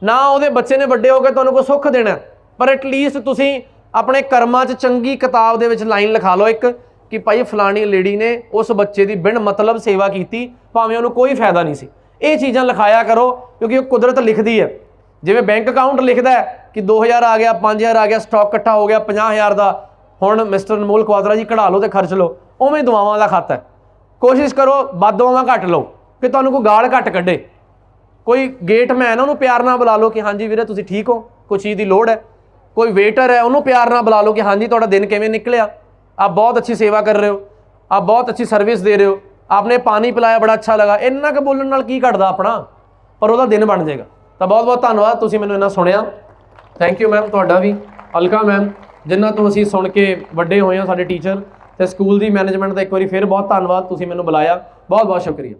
ਨਾ ਉਹਦੇ ਬੱਚੇ ਨੇ ਵੱਡੇ ਹੋ ਕੇ ਤੁਹਾਨੂੰ ਕੋਈ ਸੁੱਖ ਦੇਣਾ। ਹੈ, ਪਰ ਐਟਲੀਸਟ ਤੁਸੀਂ ਆਪਣੇ ਕਰਮਾਂ 'ਚ ਚੰਗੀ ਕਿਤਾਬ ਦੇ ਵਿੱਚ ਲਾਈਨ ਲਿਖਾ ਲਓ ਇੱਕ ਕਿ ਭਾਈ ਫਲਾਣੀ ਲੇਡੀ ਨੇ ਉਸ ਬੱਚੇ ਦੀ ਬਿਨ ਮਤਲਬ ਸੇਵਾ ਕੀਤੀ ਭਾਵੇਂ ਉਹਨੂੰ ਕੋਈ ਫਾਇਦਾ ਨਹੀਂ ਸੀ। ਇਹ ਚੀਜ਼ਾਂ ਲਿਖਾਇਆ ਕਰੋ ਕਿਉਂਕਿ ਉਹ ਕੁਦਰਤ ਲਿਖਦੀ ਹੈ। ਜਿਵੇਂ ਬੈਂਕ ਅਕਾਊਂਟ ਲਿਖਦਾ ਹੈ ਕਿ 2000 ਆ ਗਿਆ 5000 ਆ ਗਿਆ ਸਟਾਕ ਇਕੱਠਾ ਹੋ ਗਿਆ 50000 ਦਾ। ਹੁਣ ਮਿਸਟਰ ਅਨਮੋਲ ਕੁਆਦਰਾ ਜੀ ਕਢਾ ਲਓ ਤੇ ਖਰਚ ਲਓ। ਉਵੇਂ ਦੁਆਵਾਂ ਦਾ ਖਾਤਾ ਕੋਸ਼ਿਸ਼ ਕਰੋ ਵੱਧ ਦੁਆਵਾਂ ਘੱਟ ਲਓ। ਕਿ ਤੁਹਾਨੂੰ ਕੋਈ ਗਾਲ ਘੱਟ ਕੱਢੇ। ਕੋਈ ਗੇਟਮੈਨ ਉਹਨੂੰ ਪਿਆਰ ਨਾਲ ਬੁਲਾ ਲਓ ਕਿ ਹਾਂਜੀ ਵੀਰੇ ਤੁਸੀਂ ਠੀਕ ਹੋ, ਕੋਈ ਚੀਜ਼ ਦੀ ਲੋੜ ਹੈ। ਕੋਈ ਵੇਟਰ ਹੈ, ਉਹਨੂੰ ਪਿਆਰ ਨਾਲ ਬੁਲਾ ਲਓ ਕਿ ਹਾਂਜੀ ਤੁਹਾਡਾ ਦਿਨ ਕਿਵੇਂ ਨਿਕਲਿਆ। ਆਪ ਬਹੁਤ ਅੱਛੀ ਸੇਵਾ ਕਰ ਰਹੇ ਹੋ, ਆਪ ਬਹੁਤ ਅੱਛੀ ਸਰਵਿਸ ਦੇ ਰਹੇ ਹੋ, ਆਪਨੇ ਪਾਣੀ ਪਿਲਾਇਆ ਬੜਾ ਅੱਛਾ ਲੱਗਾ। ਇੰਨਾ ਕੁ ਬੋਲਣ ਨਾਲ ਕੀ ਘਟਦਾ ਆਪਣਾ? ਪਰ ਉਹਦਾ ਦਿਨ ਬਣ ਜਾਏਗਾ। ਤਾਂ ਬਹੁਤ ਬਹੁਤ ਧੰਨਵਾਦ, ਤੁਸੀਂ ਮੈਨੂੰ ਇੰਨਾ ਸੁਣਿਆ। ਥੈਂਕ ਯੂ ਮੈਮ ਤੁਹਾਡਾ ਵੀ। ਅਲਕਾ ਮੈਮ ਜਿਨ੍ਹਾਂ ਤੋਂ ਅਸੀਂ ਸੁਣ ਕੇ ਵੱਡੇ ਹੋਏ ਹਾਂ ਸਾਡੇ ਟੀਚਰ ਤੇ ਸਕੂਲ ਦੀ ਮੈਨੇਜਮੈਂਟ ਦਾ ਇੱਕ ਵਾਰੀ ਫਿਰ ਬਹੁਤ ਧੰਨਵਾਦ, ਤੁਸੀਂ ਮੈਨੂੰ ਬੁਲਾਇਆ। ਬਹੁਤ ਬਹੁਤ ਸ਼ੁਕਰੀਆ।